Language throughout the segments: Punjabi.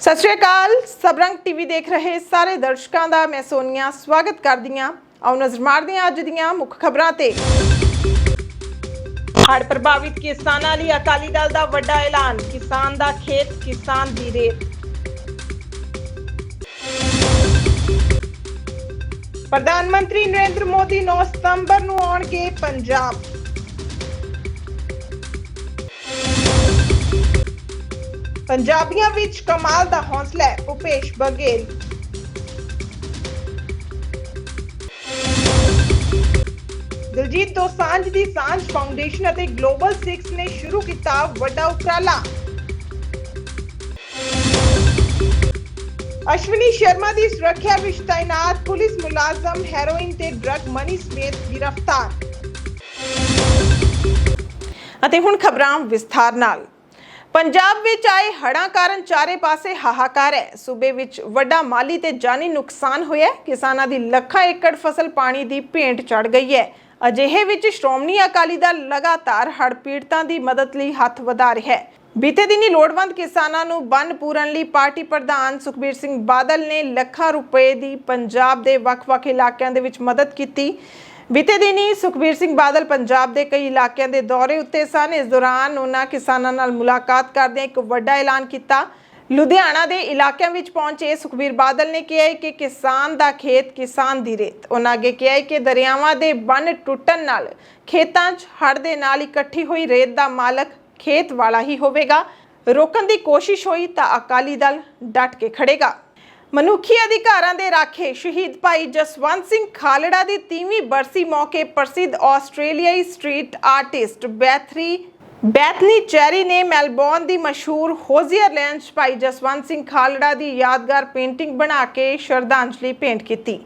ਸਤਿ ਸ਼੍ਰੀ ਅਕਾਲ। ਸਬਰੰਗ ਟੀਵੀ ਦੇਖ ਰਹੇ ਸਾਰੇ ਦਰਸ਼ਕਾਂ ਦਾ ਮੈਂ ਸੋਨੀਆ ਸਵਾਗਤ ਕਰਦੀ ਹਾਂ। ਆਓ ਨਜ਼ਰ ਮਾਰਦੇ ਹਾਂ ਅੱਜ ਦੀਆਂ ਮੁੱਖ ਖਬਰਾਂ ਤੇ। ਹੜ੍ਹ ਪ੍ਰਭਾਵਿਤ ਕਿਸਾਨਾਂ ਲਈ ਅਕਾਲੀ ਦਲ ਦਾ ਵੱਡਾ ਐਲਾਨ, ਕਿਸਾਨ ਦਾ ਖੇਤ, ਕਿਸਾਨ ਦੀ ਰੇਤ। ਪ੍ਰਧਾਨ ਮੰਤਰੀ ਨਰਿੰਦਰ ਮੋਦੀ 9 ਸਤੰਬਰ ਨੂੰ ਆਉਣਗੇ ਪੰਜਾਬ। ਪੰਜਾਬੀਆਂ ਵਿੱਚ ਕਮਾਲ ਦਾ ਹੌਸਲਾ ਹੈ, ਭੁਪੇਸ਼ ਬਘੇਲ। ਦਿਲਜੀਤ ਦੋਸਾਂਝ ਦੀ ਸਾਂਝ ਫਾਊਂਡੇਸ਼ਨ ਅਤੇ ਗਲੋਬਲ 6 ਨੇ ਸ਼ੁਰੂ ਕੀਤਾ ਵੱਡਾ ਉਪਰਾਲਾ। ਅਸ਼ਵਨੀ ਸ਼ਰਮਾ ਦੀ ਸੁਰੱਖਿਆ ਵਿੱਚ ਤਾਇਨਾਤ ਪੁਲਿਸ ਮੁਲਾਜ਼ਮ, ਹੈਰੋਇਨ ਤੇ ਡਰੱਗ ਮਨੀ ਸਮੇਤ ਗ੍ਰਿਫਤਾਰ। ਅਤੇ ਹੁਣ ਖਬਰਾਂ ਵਿਸਥਾਰ ਨਾਲ। ਪੰਜਾਬ ਵਿੱਚ ਆਏ ਹੜ੍ਹਾਂ ਕਾਰਨ ਚਾਰੇ ਪਾਸੇ ਹਾਹਾਕਾਰ ਹੈ। ਸੂਬੇ ਵਿੱਚ ਵੱਡਾ ਮਾਲੀ ਤੇ ਜਾਨੀ ਨੁਕਸਾਨ ਹੋਇਆ ਹੈ। ਕਿਸਾਨਾਂ ਦੀ ਲੱਖਾਂ ਏਕੜ ਫਸਲ ਪਾਣੀ ਦੀ ਭੇਂਟ ਚੜ ਗਈ ਹੈ। ਅਜਿਹੇ ਵਿੱਚ ਸ਼੍ਰੋਮਣੀ ਅਕਾਲੀ ਦਲ ਲਗਾਤਾਰ ਹੜ੍ਹ ਪੀੜਤਾਂ ਦੀ ਮਦਦ ਲਈ ਹੱਥ ਵਧਾ ਰਿਹਾ ਹੈ। ਬੀਤੇ ਦਿਨੀ ਲੋੜਵੰਦ ਕਿਸਾਨਾਂ ਨੂੰ ਬੰਨ ਪੂਰਨ ਲਈ ਪਾਰਟੀ ਪ੍ਰਧਾਨ ਸੁਖਬੀਰ ਸਿੰਘ ਬਾਦਲ ਨੇ ਲੱਖਾਂ ਰੁਪਏ ਦੀ ਪੰਜਾਬ ਦੇ ਵੱਖ-ਵੱਖ ਇਲਾਕਿਆਂ ਦੇ ਵਿੱਚ ਮਦਦ ਕੀਤੀ। ਬੀਤੇ ਦਿਨੀ ਸੁਖਬੀਰ ਸਿੰਘ ਬਾਦਲ ਪੰਜਾਬ ਦੇ ਕਈ ਇਲਾਕਿਆਂ ਦੇ ਦੌਰੇ ਉੱਤੇ ਸਨ। ਇਸ ਦੌਰਾਨ ਉਹਨਾਂ ਕਿਸਾਨਾਂ ਨਾਲ ਮੁਲਾਕਾਤ ਕਰਦੇ ਇੱਕ ਵੱਡਾ ਐਲਾਨ ਕੀਤਾ। ਲੁਧਿਆਣਾ ਦੇ ਇਲਾਕਿਆਂ ਵਿੱਚ ਪਹੁੰਚੇ ਸੁਖਬੀਰ ਬਾਦਲ ਨੇ ਕਿਹਾ ਹੈ ਕਿ ਕਿਸਾਨ ਦਾ ਖੇਤ ਕਿਸਾਨ ਦੀ ਰੇਤ। ਉਹਨਾਂ ਅੱਗੇ ਕਿਹਾ ਹੈ ਕਿ ਦਰਿਆਵਾਂ ਦੇ ਬੰਨ ਟੁੱਟਣ ਨਾਲ ਖੇਤਾਂ 'ਚ ਹੜ੍ਹ ਦੇ ਨਾਲ ਇਕੱਠੀ ਹੋਈ ਰੇਤ ਦਾ ਮਾਲਕ ਖੇਤ ਵਾਲਾ ਹੀ ਹੋਵੇਗਾ। ਰੋਕਣ ਦੀ ਕੋਸ਼ਿਸ਼ ਹੋਈ ਤਾਂ ਅਕਾਲੀ ਦਲ ਡਟ ਕੇ ਖੜੇਗਾ ਮਨੁੱਖੀ ਅਧਿਕਾਰਾਂ ਦੇ ਰਾਖੇ, ਸ਼ਹੀਦ ਭਾਈ ਜਸਵੰਤ ਸਿੰਘ ਖਾਲੜਾ ਦੀ 30ਵੀਂ ਬਰਸੀ ਮੌਕੇ ਪ੍ਰਸਿੱਧ ਆਸਟ੍ਰੇਲੀਆਈ ਸਟਰੀਟ ਆਰਟਿਸਟ ਬੈਥਰੀ ਬੈਥਨੀ ਚੈਰੀ ਨੇ ਮੈਲਬੌਰਨ ਦੀ ਮਸ਼ਹੂਰ ਹੋਜ਼ੀਅਰ ਲੈਂਡ 'ਚ ਭਾਈ ਜਸਵੰਤ ਸਿੰਘ ਖਾਲੜਾ ਦੀ ਯਾਦਗਾਰ ਪੇਂਟਿੰਗ ਬਣਾ ਕੇ ਸ਼ਰਧਾਂਜਲੀ ਭੇਂਟ ਕੀਤੀ।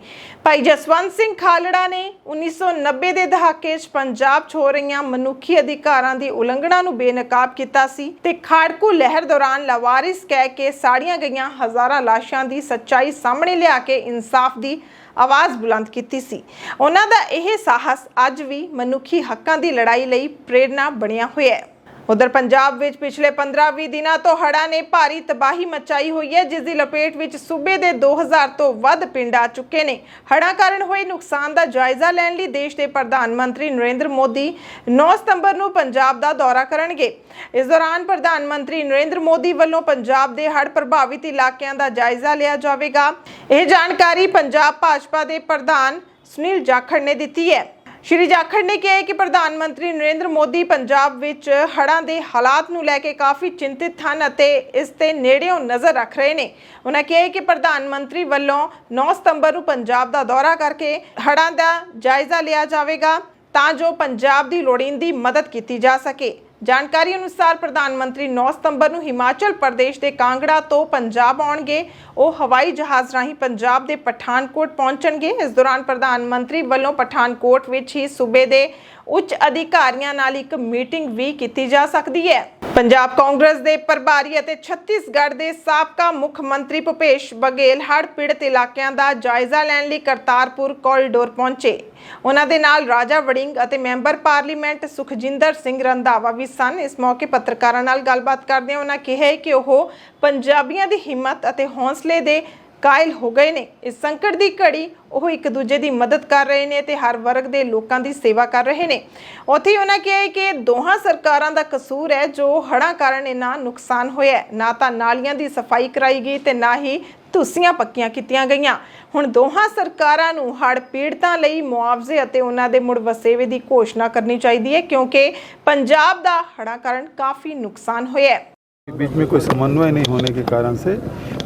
ਭਾਈ ਜਸਵੰਤ ਸਿੰਘ ਖਾਲੜਾ ਨੇ 1990 ਦੇ ਦਹਾਕੇ 'ਚ ਪੰਜਾਬ 'ਚ ਹੋ ਰਹੀਆਂ ਮਨੁੱਖੀ ਅਧਿਕਾਰਾਂ ਦੀ ਉਲੰਘਣਾ ਨੂੰ ਬੇਨਕਾਬ ਕੀਤਾ ਸੀ ਤੇ ਖਾੜਕੂ ਲਹਿਰ ਦੌਰਾਨ ਲਵਾਰਿਸ ਕਹਿ ਕੇ ਸਾੜੀਆਂ ਗਈਆਂ ਹਜ਼ਾਰਾਂ ਲਾਸ਼ਾਂ ਦੀ ਸੱਚਾਈ ਸਾਹਮਣੇ ਲਿਆ ਕੇ ਇਨਸਾਫ ਦੀ ਆਵਾਜ਼ ਬੁਲੰਦ ਕੀਤੀ ਸੀ। ਉਹਨਾਂ ਦਾ ਇਹ ਸਾਹਸ ਅੱਜ ਵੀ ਮਨੁੱਖੀ ਹੱਕਾਂ ਦੀ ਲੜਾਈ ਲਈ ਪ੍ਰੇਰਣਾ ਬਣਿਆ ਹੋਇਆ ਹੈ। ਉਧਰ ਪੰਜਾਬ ਵਿੱਚ ਪਿਛਲੇ 15-20 ਦਿਨਾਂ ਤੋਂ ਹੜ੍ਹਾਂ ਨੇ ਭਾਰੀ ਤਬਾਹੀ ਮਚਾਈ ਹੋਈ ਹੈ ਜਿਸ ਦੀ ਲਪੇਟ ਵਿੱਚ ਸੂਬੇ ਦੇ 2000 ਤੋਂ ਵੱਧ ਪਿੰਡ ਆ ਚੁੱਕੇ ਨੇ। ਹੜ੍ਹਾਂ ਕਾਰਨ ਹੋਏ ਨੁਕਸਾਨ ਦਾ ਜਾਇਜ਼ਾ ਲੈਣ ਲਈ ਦੇਸ਼ ਦੇ ਪ੍ਰਧਾਨ ਮੰਤਰੀ ਨਰਿੰਦਰ ਮੋਦੀ 9 ਸਤੰਬਰ ਨੂੰ ਪੰਜਾਬ ਦਾ ਦੌਰਾ ਕਰਨਗੇ। ਇਸ ਦੌਰਾਨ ਪ੍ਰਧਾਨ ਮੰਤਰੀ ਨਰਿੰਦਰ ਮੋਦੀ ਵੱਲੋਂ ਪੰਜਾਬ ਦੇ ਹੜ੍ਹ ਪ੍ਰਭਾਵਿਤ ਇਲਾਕਿਆਂ ਦਾ ਜਾਇਜ਼ਾ ਲਿਆ ਜਾਵੇਗਾ। ਇਹ ਜਾਣਕਾਰੀ ਪੰਜਾਬ ਭਾਜਪਾ ਦੇ ਪ੍ਰਧਾਨ ਸੁਨੀਲ ਜਾਖੜ ਨੇ ਦਿੱਤੀ ਹੈ। ਸ਼੍ਰੀ ਜਾਖੜ ਨੇ ਕਿਹਾ ਕਿ ਪ੍ਰਧਾਨ ਮੰਤਰੀ ਨਰਿੰਦਰ ਮੋਦੀ ਪੰਜਾਬ ਵਿੱਚ ਹੜ੍ਹਾਂ ਦੇ ਹਾਲਾਤ ਨੂੰ ਲੈ ਕੇ ਕਾਫੀ ਚਿੰਤਿਤ ਹਨ ਅਤੇ ਇਸ ਤੇ ਨੇੜਿਓਂ ਨਜ਼ਰ ਰੱਖ ਰਹੇ ਨੇ। ਉਹਨਾਂ ਕਿਹਾ ਕਿ ਪ੍ਰਧਾਨ ਮੰਤਰੀ ਵੱਲੋਂ 9 ਸਤੰਬਰ ਨੂੰ ਪੰਜਾਬ ਦਾ ਦੌਰਾ ਕਰਕੇ ਹੜ੍ਹਾਂ ਦਾ ਜਾਇਜ਼ਾ ਲਿਆ ਜਾਵੇਗਾ ਤਾਂ ਜੋ ਪੰਜਾਬ ਦੀ ਲੋੜੀਂਦੀ ਮਦਦ ਕੀਤੀ ਜਾ ਸਕੇ। ਜਾਣਕਾਰੀ ਅਨੁਸਾਰ ਪ੍ਰਧਾਨ ਮੰਤਰੀ 9 ਸਤੰਬਰ ਨੂੰ ਹਿਮਾਚਲ ਪ੍ਰਦੇਸ਼ ਦੇ ਕਾਂਗੜਾ ਤੋਂ ਪੰਜਾਬ ਆਉਣਗੇ। ਉਹ ਹਵਾਈ ਜਹਾਜ਼ ਰਾਹੀਂ ਪੰਜਾਬ ਦੇ ਪਠਾਨਕੋਟ ਪਹੁੰਚਣਗੇ। ਇਸ ਦੌਰਾਨ ਪ੍ਰਧਾਨ ਮੰਤਰੀ ਵੱਲੋਂ ਪਠਾਨਕੋਟ ਵਿੱਚ ਹੀ ਸੂਬੇ ਦੇ ਉੱਚ ਅਧਿਕਾਰੀਆਂ ਨਾਲ ਇੱਕ ਮੀਟਿੰਗ ਵੀ ਕੀਤੀ ਜਾ ਸਕਦੀ ਹੈ। ਪੰਜਾਬ ਕਾਂਗਰਸ ਦੇ ਪ੍ਰਭਾਰੀ ਅਤੇ ਛੱਤੀਸਗੜ੍ਹ ਦੇ ਸਾਬਕਾ ਮੁੱਖ ਮੰਤਰੀ ਭੁਪੇਸ਼ ਬਘੇਲ ਹੜ੍ਹ ਪੀੜਤ ਇਲਾਕਿਆਂ ਦਾ ਜਾਇਜ਼ਾ ਲੈਣ ਲਈ ਕਰਤਾਰਪੁਰ ਕੋਰੀਡੋਰ ਪਹੁੰਚੇ। ਉਹਨਾਂ ਦੇ ਨਾਲ ਰਾਜਾ ਵੜਿੰਗ ਅਤੇ ਮੈਂਬਰ ਪਾਰਲੀਮੈਂਟ ਸੁਖਜਿੰਦਰ ਸਿੰਘ ਰੰਧਾਵਾ ਵੀ ਸਨ। ਇਸ ਮੌਕੇ ਪੱਤਰਕਾਰਾਂ ਨਾਲ ਗੱਲਬਾਤ ਕਰਦਿਆਂ ਉਹਨਾਂ ਕਿਹਾ ਕਿ ਉਹ ਪੰਜਾਬੀਆਂ ਦੀ ਹਿੰਮਤ ਅਤੇ ਹੌਸਲੇ ਦੇ ਕਾਇਲ ਹੋ ਗਏ ਨੇ। ਇਸ ਸੰਕਟ ਦੀ ਘੜੀ ਉਹ ਇੱਕ ਦੂਜੇ ਦੀ ਮਦਦ ਕਰ ਰਹੇ ਨੇ ਤੇ ਹਰ ਵਰਗ ਦੇ ਲੋਕਾਂ ਦੀ ਸੇਵਾ ਕਰ ਰਹੇ ਨੇ। ਉੱਥੇ ਹੀ ਉਹਨਾਂ ਕਿਹਾ ਕਿ ਦੋਹਾਂ ਸਰਕਾਰਾਂ ਦਾ ਕਸੂਰ ਹੈ ਜੋ ਹੜ੍ਹਾਂ ਕਾਰਨ ਇਹਨਾਂ ਨੁਕਸਾਨ ਹੋਇਆ ਨਾ ਤਾਂ ਨਾਲੀਆਂ ਦੀ ਸਫ਼ਾਈ ਕਰਾਈ ਗਈ ਤੇ ਨਾ ਹੀ ਧੁੱਸੀਆਂ ਪੱਕੀਆਂ ਕੀਤੀਆਂ ਗਈਆਂ ਹੁਣ ਦੋਹਾਂ ਸਰਕਾਰਾਂ ਨੂੰ ਹੜ੍ਹ ਪੀੜਤਾਂ ਲਈ ਮੁਆਵਜ਼ੇ ਅਤੇ ਉਹਨਾਂ ਦੇ ਮੁੜ ਵਸੇਵੇ ਦੀ ਘੋਸ਼ਣਾ ਕਰਨੀ ਚਾਹੀਦੀ ਹੈ ਕਿਉਂਕਿ ਪੰਜਾਬ ਦਾ ਹੜ੍ਹਾਂ ਕਾਰਨ ਕਾਫੀ ਨੁਕਸਾਨ ਹੋਇਆ ਹੈ बीच में कोई समन्वय नहीं होने के कारण से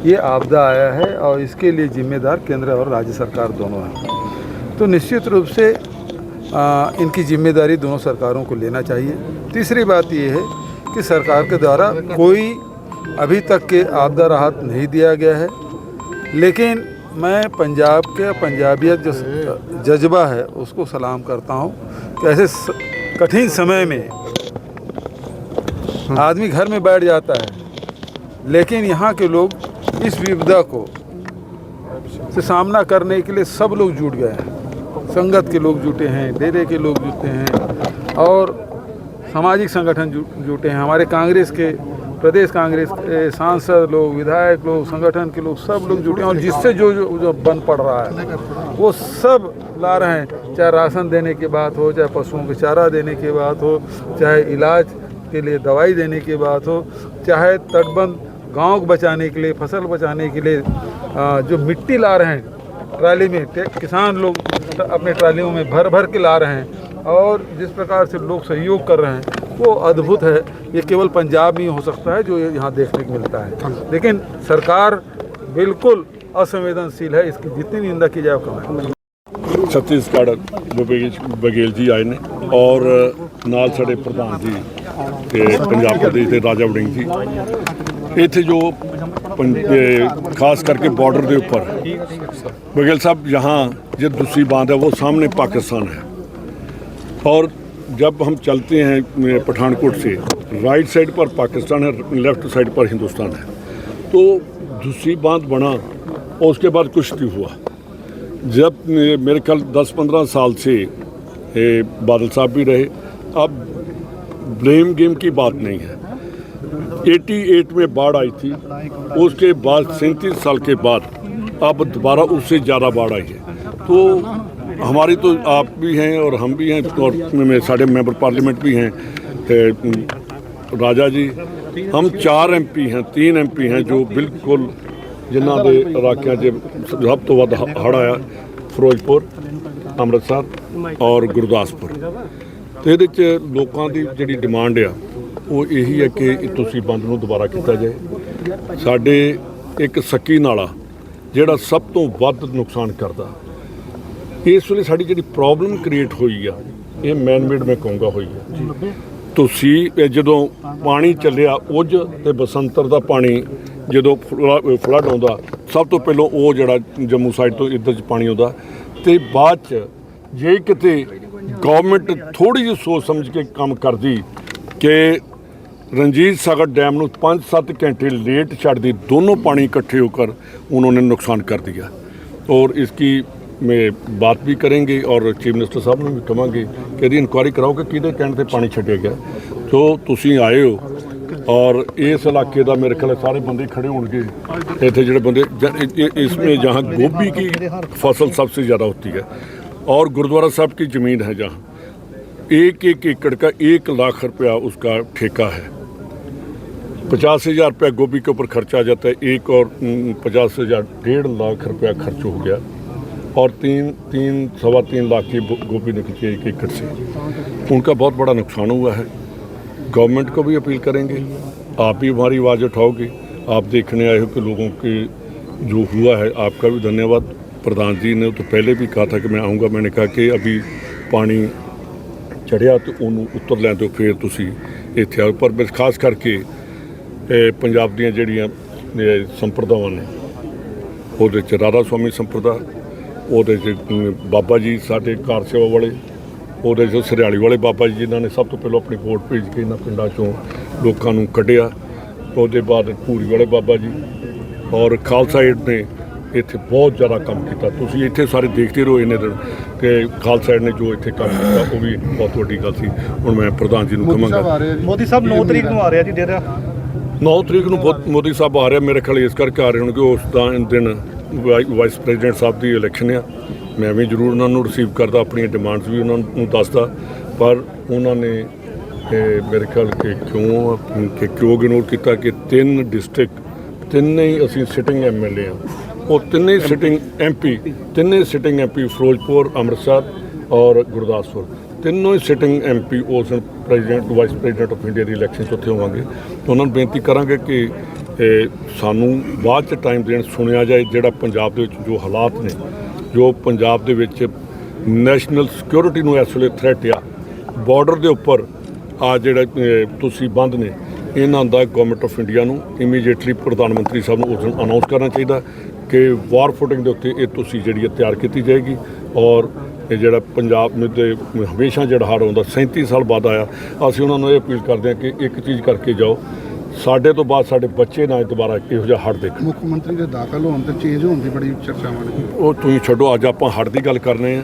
ये आपदा आया है और इसके लिए जिम्मेदार केंद्र और राज्य सरकार दोनों हैं तो निश्चित रूप से आ, इनकी जिम्मेदारी दोनों सरकारों को लेना चाहिए तीसरी बात ये है कि सरकार के द्वारा कोई अभी तक के आपदा राहत नहीं दिया गया है लेकिन मैं पंजाब के पंजाबियत जो जज्बा है उसको सलाम करता हूँ कि ऐसे स- कठिन समय में आदमी घर में बैठ जाता है लेकिन यहाँ के लोग इस विपदा को से सामना करने के लिए सब लोग जुट गए हैं संगत के लोग जुटे हैं डेरे के लोग जुटे हैं और सामाजिक संगठन जु- जुटे हैं हमारे कांग्रेस के प्रदेश कांग्रेस के सांसद लोग विधायक लोग संगठन के लोग सब लोग जुटे हैं और जिससे जो जो, जो बन पड़ रहा है वो सब ला रहे हैं। चाहे राशन देने की बात हो चाहे पशुओं को चारा देने की बात हो चाहे इलाज के लिए दवाई देने की बात हो चाहे तटबंध गाँव को बचाने के लिए फ़सल बचाने के लिए जो मिट्टी ला रहे हैं ट्राली में किसान लोग अपने ट्रालियों में भर भर के ला रहे हैं और जिस प्रकार से लोग सहयोग कर रहे हैं वो अद्भुत है ये केवल पंजाब में ही हो सकता है जो ये यहाँ देखने को मिलता है लेकिन सरकार बिल्कुल असंवेदनशील है इसकी जितनी निंदा की जाए वो कम है ਛੱਤੀਸਗੜ੍ਹ ਭੁਪੇਸ਼ ਬਘੇਲ ਜੀ ਆਏ ਨੇ ਔਰ ਨਾਲ ਸਾਡੇ ਪ੍ਰਧਾਨ ਜੀ ਤੇ ਪੰਜਾਬ ਪ੍ਰਦੇਸ਼ ਦੇ ਰਾਜਾ ਵੜਿੰਗ ਜੀ ਇੱਥੇ ਜੋ ਪੰ- ਇਹ ਖਾਸ ਕਰਕੇ ਬਾਰਡਰ ਦੇ ਉੱਪਰ बघेल साहब यहाँ जो दूसरी बांध है वो सामने पाकिस्तान है और जब हम चलते हैं पठानकोट से राइट साइड पर पाकिस्तान है लेफ़्ट साइड पर हिंदुस्तान है। तो दूसरी बाँध बना, और उसके बाद कुछ नहीं हुआ। जब मेरे ख्याल 10-15 साल से बादल साहब भी रहे, अब ब्लेम गेम की बात नहीं है। 88 में बाढ़ आई थी, उसके बाद सैंतीस साल के बाद अब दोबारा उससे ज़्यादा बाढ़ आई है। तो हमारी तो आप भी हैं और हम भी हैं और में- सारे मेंबर पार्लियामेंट भी हैं ए, राजा जी हम ਚਾਰ ਐਮਪੀ हैं तीन ਐਮਪੀ हैं ਜੋ ਬਿਲਕੁਲ ਜਿਨ੍ਹਾਂ ਦੇ ਇਲਾਕਿਆਂ 'ਚ ਸਭ ਤੋਂ ਵੱਧ ਹੜ੍ਹ ਆਇਆ ਫਿਰੋਜ਼ਪੁਰ ਅੰਮ੍ਰਿਤਸਰ ਔਰ ਗੁਰਦਾਸਪੁਰ ਤੇ ਇਹਦੇ 'ਚ ਲੋਕਾਂ ਦੀ ਜਿਹੜੀ ਡਿਮਾਂਡ ਆ ਉਹ ਇਹੀ ਹੈ ਕਿ ਇਹ ਤੁਸੀਂ ਬੰਦ ਨੂੰ ਦੁਬਾਰਾ ਕੀਤਾ ਜਾਏ ਸਾਡੇ ਇੱਕ ਸੱਕੀ ਨਾਲਾ ਜਿਹੜਾ ਸਭ ਤੋਂ ਵੱਧ ਨੁਕਸਾਨ ਕਰਦਾ ਇਸ ਵੇਲੇ ਸਾਡੀ ਜਿਹੜੀ ਪ੍ਰੋਬਲਮ ਕ੍ਰੀਏਟ ਹੋਈ ਆ, ਇਹ ਮੈਨਮੇਡ ਮੈਂ ਕਹੂੰਗਾ ਹੋਈ ਆ। ਤੁਸੀਂ ਜਦੋਂ ਪਾਣੀ ਚੱਲਿਆ ਉਜ ਤੇ ਬਸੰਤਰ ਦਾ ਪਾਣੀ, ਜਦੋਂ ਫਲੱਡ ਆਉਂਦਾ, ਸਭ ਤੋਂ ਪਹਿਲਾਂ ਉਹ ਜਿਹੜਾ ਜੰਮੂ ਸਾਈਡ ਤੋਂ ਇੱਧਰ ਚ ਪਾਣੀ ਆਉਂਦਾ, ਤੇ ਬਾਅਦ ਚ ਜੇ ਕਿਤੇ ਗਵਰਨਮੈਂਟ ਥੋੜੀ ਜਿਹੀ ਸੋਚ ਸਮਝ ਕੇ ਕੰਮ ਕਰਦੀ ਕਿ ਰਣਜੀਤ ਸਾਗਰ ਡੈਮ ਨੂੰ 5-7 ਘੰਟੇ ਲੇਟ ਛੱਡਦੀ, ਦੋਨੋਂ ਪਾਣੀ ਇਕੱਠੇ ਹੋ ਕਰ, ਉਹਨਾਂ ਨੇ ਨੁਕਸਾਨ ਕਰ ਦਿਆ ਔਰ ਇਸ ਕੀ में बात भी करेंगे और चीफ मिनिस्टर ਸਾਹਿਬ ਨੂੰ ਵੀ ਕਵਾਂਗੇ ਕਿ ਇਹਦੀ ਇਨਕੁਆਇਰੀ ਕਰਾਓ ਕਿ ਕਿਹਦੇ ਕਹਿਣ ਤੇ ਪਾਣੀ ਛੱਡਿਆ ਗਿਆ ਸੋ ਤੁਸੀਂ ਆਏ ਹੋ और इस इलाके ਦਾ ਮੇਰੇ ਖਿਆਲ ਸਾਰੇ ਬੰਦੇ ਖੜੇ ਹੋਣਗੇ ਇੱਥੇ ਜਿਹੜੇ ਬੰਦੇ ਜ- ਇ- इस- इसमें जहाँ गोभी की फसल सबसे ज़्यादा होती है और गुरुद्वारा साहब की ज़मीन है जहाँ एक एक एकड़ का एक लाख रुपया उसका ठेका है पचास हजार रुपया गोभी के ऊपर खर्चा आ जाता है एक और उम, पचास हजार डेढ़ लाख रुपया खर्च हो गया और तीन तीन सवा तीन लाख की गो- गोभी निकलती है एक एकड़ से उनका बहुत बड़ा नुकसान हुआ है गवर्नमेंट को भी अपील करेंगे आप भी हमारी आवाज़ उठाओगे आप देखने आए हो कि लोगों के जो हुआ है आपका भी धन्यवाद प्रधान जी ने तो पहले भी कहा था कि मैं आऊँगा मैंने कहा कि अभी पानी ਚੜਿਆ ਤੇ ਉਹਨੂੰ ਉੱਤਰ ਲੈਣ ਦਿਓ ਫਿਰ ਤੁਸੀਂ ਇੱਥੇ ਆਓ ਪਰ ਬਸ ਖਾਸ ਕਰਕੇ ਇਹ ਪੰਜਾਬ ਦੀਆਂ ਜਿਹੜੀਆਂ ਇਹ ਸੰਪਰਦਾਵਾਂ ਨੇ ਉਹਦੇ ਚ ਰਾਧਾ ਸੁਆਮੀ ਸੰਪਰਦਾ ਉਹਦੇ ਚ ਬਾਬਾ ਜੀ ਸਾਡੇ ਕਾਰ ਸੇਵਾ ਵਾਲੇ ਉਹਦੇ ਚ ਸਰਿਆਲੀ ਵਾਲੇ ਬਾਬਾ ਜੀ ਜਿਨ੍ਹਾਂ ਨੇ ਸਭ ਤੋਂ ਪਹਿਲਾਂ ਆਪਣੀ ਵੋਟ ਭੇਜ ਕੇ ਇਹਨਾਂ ਪਿੰਡਾਂ ਚੋਂ ਲੋਕਾਂ ਨੂੰ ਕੱਢਿਆ। ਉਹਦੇ ਬਾਅਦ ਪੂਰੀ ਵਾਲੇ ਬਾਬਾ ਜੀ ਔਰ ਖਾਲਸਾ ਏਡ ਨੇ ਇੱਥੇ ਬਹੁਤ ਜ਼ਿਆਦਾ ਕੰਮ ਕੀਤਾ। ਤੁਸੀਂ ਇੱਥੇ ਸਾਰੇ ਦੇਖਦੇ ਰਹੋ ਇਹਨੇ ਦਿਨ ਕਿ ਖਾਲਸਾ ਏਡ ਨੇ ਜੋ ਇੱਥੇ ਕੰਮ ਕੀਤਾ ਉਹ ਵੀ ਬਹੁਤ ਵੱਡੀ ਗੱਲ ਸੀ। ਹੁਣ ਮੈਂ ਪ੍ਰਧਾਨ ਜੀ ਨੂੰ ਕਹਾਂਗਾ ਮੋਦੀ ਸਾਹਿਬ 9 ਤਰੀਕ ਨੂੰ ਆ ਰਿਹਾ ਜੀ ਡੇਰਾ 9 ਤਰੀਕ ਨੂੰ ਮੋਦੀ ਸਾਹਿਬ ਆ ਰਹੇ ਮੇਰੇ ਖਿਆਲ ਇਸ ਕਰਕੇ ਆ ਰਹੇ ਹੋਣਗੇ ਉਸ ਦਾ ਦਿਨ ਵਾਈਸ ਪ੍ਰੈਜ਼ੀਡੈਂਟ ਸਾਹਿਬ ਦੀ ਇਲੈਕਸ਼ਨ ਆ। ਮੈਂ ਵੀ ਜ਼ਰੂਰ ਉਹਨਾਂ ਨੂੰ ਰਿਸੀਵ ਕਰਦਾ, ਆਪਣੀਆਂ ਡਿਮਾਂਡਸ ਵੀ ਉਹਨਾਂ ਨੂੰ ਦੱਸਦਾ। ਪਰ ਉਹਨਾਂ ਨੇ ਮੇਰੇ ਖਿਆਲ ਕਿ ਕਿਉਂ ਕਿ ਕਿਉਂ ਇਗਨੋਰ ਕੀਤਾ ਕਿ ਤਿੰਨ ਡਿਸਟ੍ਰਿਕਟ ਤਿੰਨੇ ਹੀ ਅਸੀਂ ਸਿਟਿੰਗ ਐਮਐਲਏ ਆ। ਉਹ ਤਿੰਨੇ ਸਿਟਿੰਗ ਐਮਪੀ ਤਿੰਨੇ ਸਿਟਿੰਗ ਐਮਪੀ ਫਿਰੋਜ਼ਪੁਰ, ਅੰਮ੍ਰਿਤਸਰ ਔਰ ਗੁਰਦਾਸਪੁਰ। ਤਿੰਨੋਂ ਹੀ ਸਿਟਿੰਗ ਐਮਪੀ ਉਸ ਦਿਨ president vice president of India the election 'ਚ ਉੱਥੇ ਹੋਵਾਂਗੇ। ਉਹਨਾਂ ਨੂੰ ਬੇਨਤੀ ਕਰਾਂਗੇ ਕਿ ਇਹ ਸਾਨੂੰ ਬਾਅਦ 'ਚ ਟਾਈਮ ਦੇਣ ਸੁਣਿਆ ਜਾਏ ਜਿਹੜਾ ਪੰਜਾਬ ਦੇ ਵਿੱਚ ਜੋ ਹਾਲਾਤ ਨੇ ਜੋ ਪੰਜਾਬ ਦੇ ਵਿੱਚ ਨੈਸ਼ਨਲ ਸਿਕਿਉਰਿਟੀ ਨੂੰ ਇਸ ਵੇਲੇ ਥ੍ਰੈਟ ਆ ਬਾਰਡਰ ਦੇ ਉੱਪਰ ਆ ਜਿਹੜਾ ਅਹ, ਤੁਸੀਂ ਬੰਦ ਨੇ ਇਹਨਾਂ ਦਾ ਗਵਰਨਮੈਂਟ ਆਫ ਇੰਡੀਆ ਨੂੰ ਇਮੀਡੀਏਟਲੀ ਪ੍ਰਧਾਨ ਮੰਤਰੀ ਸਾਹਿਬ ਨੂੰ ਉਸ ਦਿਨ ਅਨਾਉਂਸ ਕਰਨਾ ਚਾਹੀਦਾ ਕਿ ਵਾਰ ਫੁਟਿੰਗ ਦੇ ਉੱਤੇ ਇਹ ਤੁਸੀਂ ਜਿਹੜੀ ਹੈ ਤਿਆਰ ਕੀਤੀ ਜਾਏਗੀ ਔਰ ਇਹ ਜਿਹੜਾ ਪੰਜਾਬ ਨੂੰ ਤੇ ਹਮੇਸ਼ਾ ਜਿਹੜਾ ਹੜ੍ਹ ਆਉਂਦਾ 37 ਸਾਲ ਬਾਅਦ ਆਇਆ ਅਸੀਂ ਉਹਨਾਂ ਨੂੰ ਇਹ ਅਪੀਲ ਕਰਦੇ ਹਾਂ ਕਿ ਇੱਕ ਚੀਜ਼ ਕਰਕੇ ਜਾਓ ਸਾਡੇ ਤੋਂ ਬਾਅਦ ਸਾਡੇ ਬੱਚੇ ਨਾ ਦੁਬਾਰਾ ਇਹੋ ਜਿਹਾ ਹੜ੍ਹ ਦੇਖਣ। ਮੁੱਖ ਮੰਤਰੀ ਦੇ ਦਾਖਲ ਹੋਣ ਤੇ ਚੇਂਜ ਹੋਣ ਦੀ ਬੜੀ ਚਰਚਾਵਾਂ ਨੇ। ਉਹ ਤੁਸੀਂ ਛੱਡੋ ਅੱਜ ਆਪਾਂ ਹੜ੍ਹ ਦੀ ਗੱਲ ਕਰਨੇ ਆ।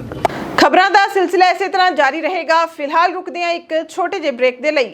ਖਬਰਾਂ ਦਾ ਸਿਲਸਿਲਾ ਇਸੇ ਤਰ੍ਹਾਂ ਜਾਰੀ ਰਹੇਗਾ। ਫਿਲਹਾਲ ਰੁਕਦੇ ਹਾਂ ਇੱਕ ਛੋਟੇ ਜਿਹੇ ਬ੍ਰੇਕ ਦੇ ਲਈ।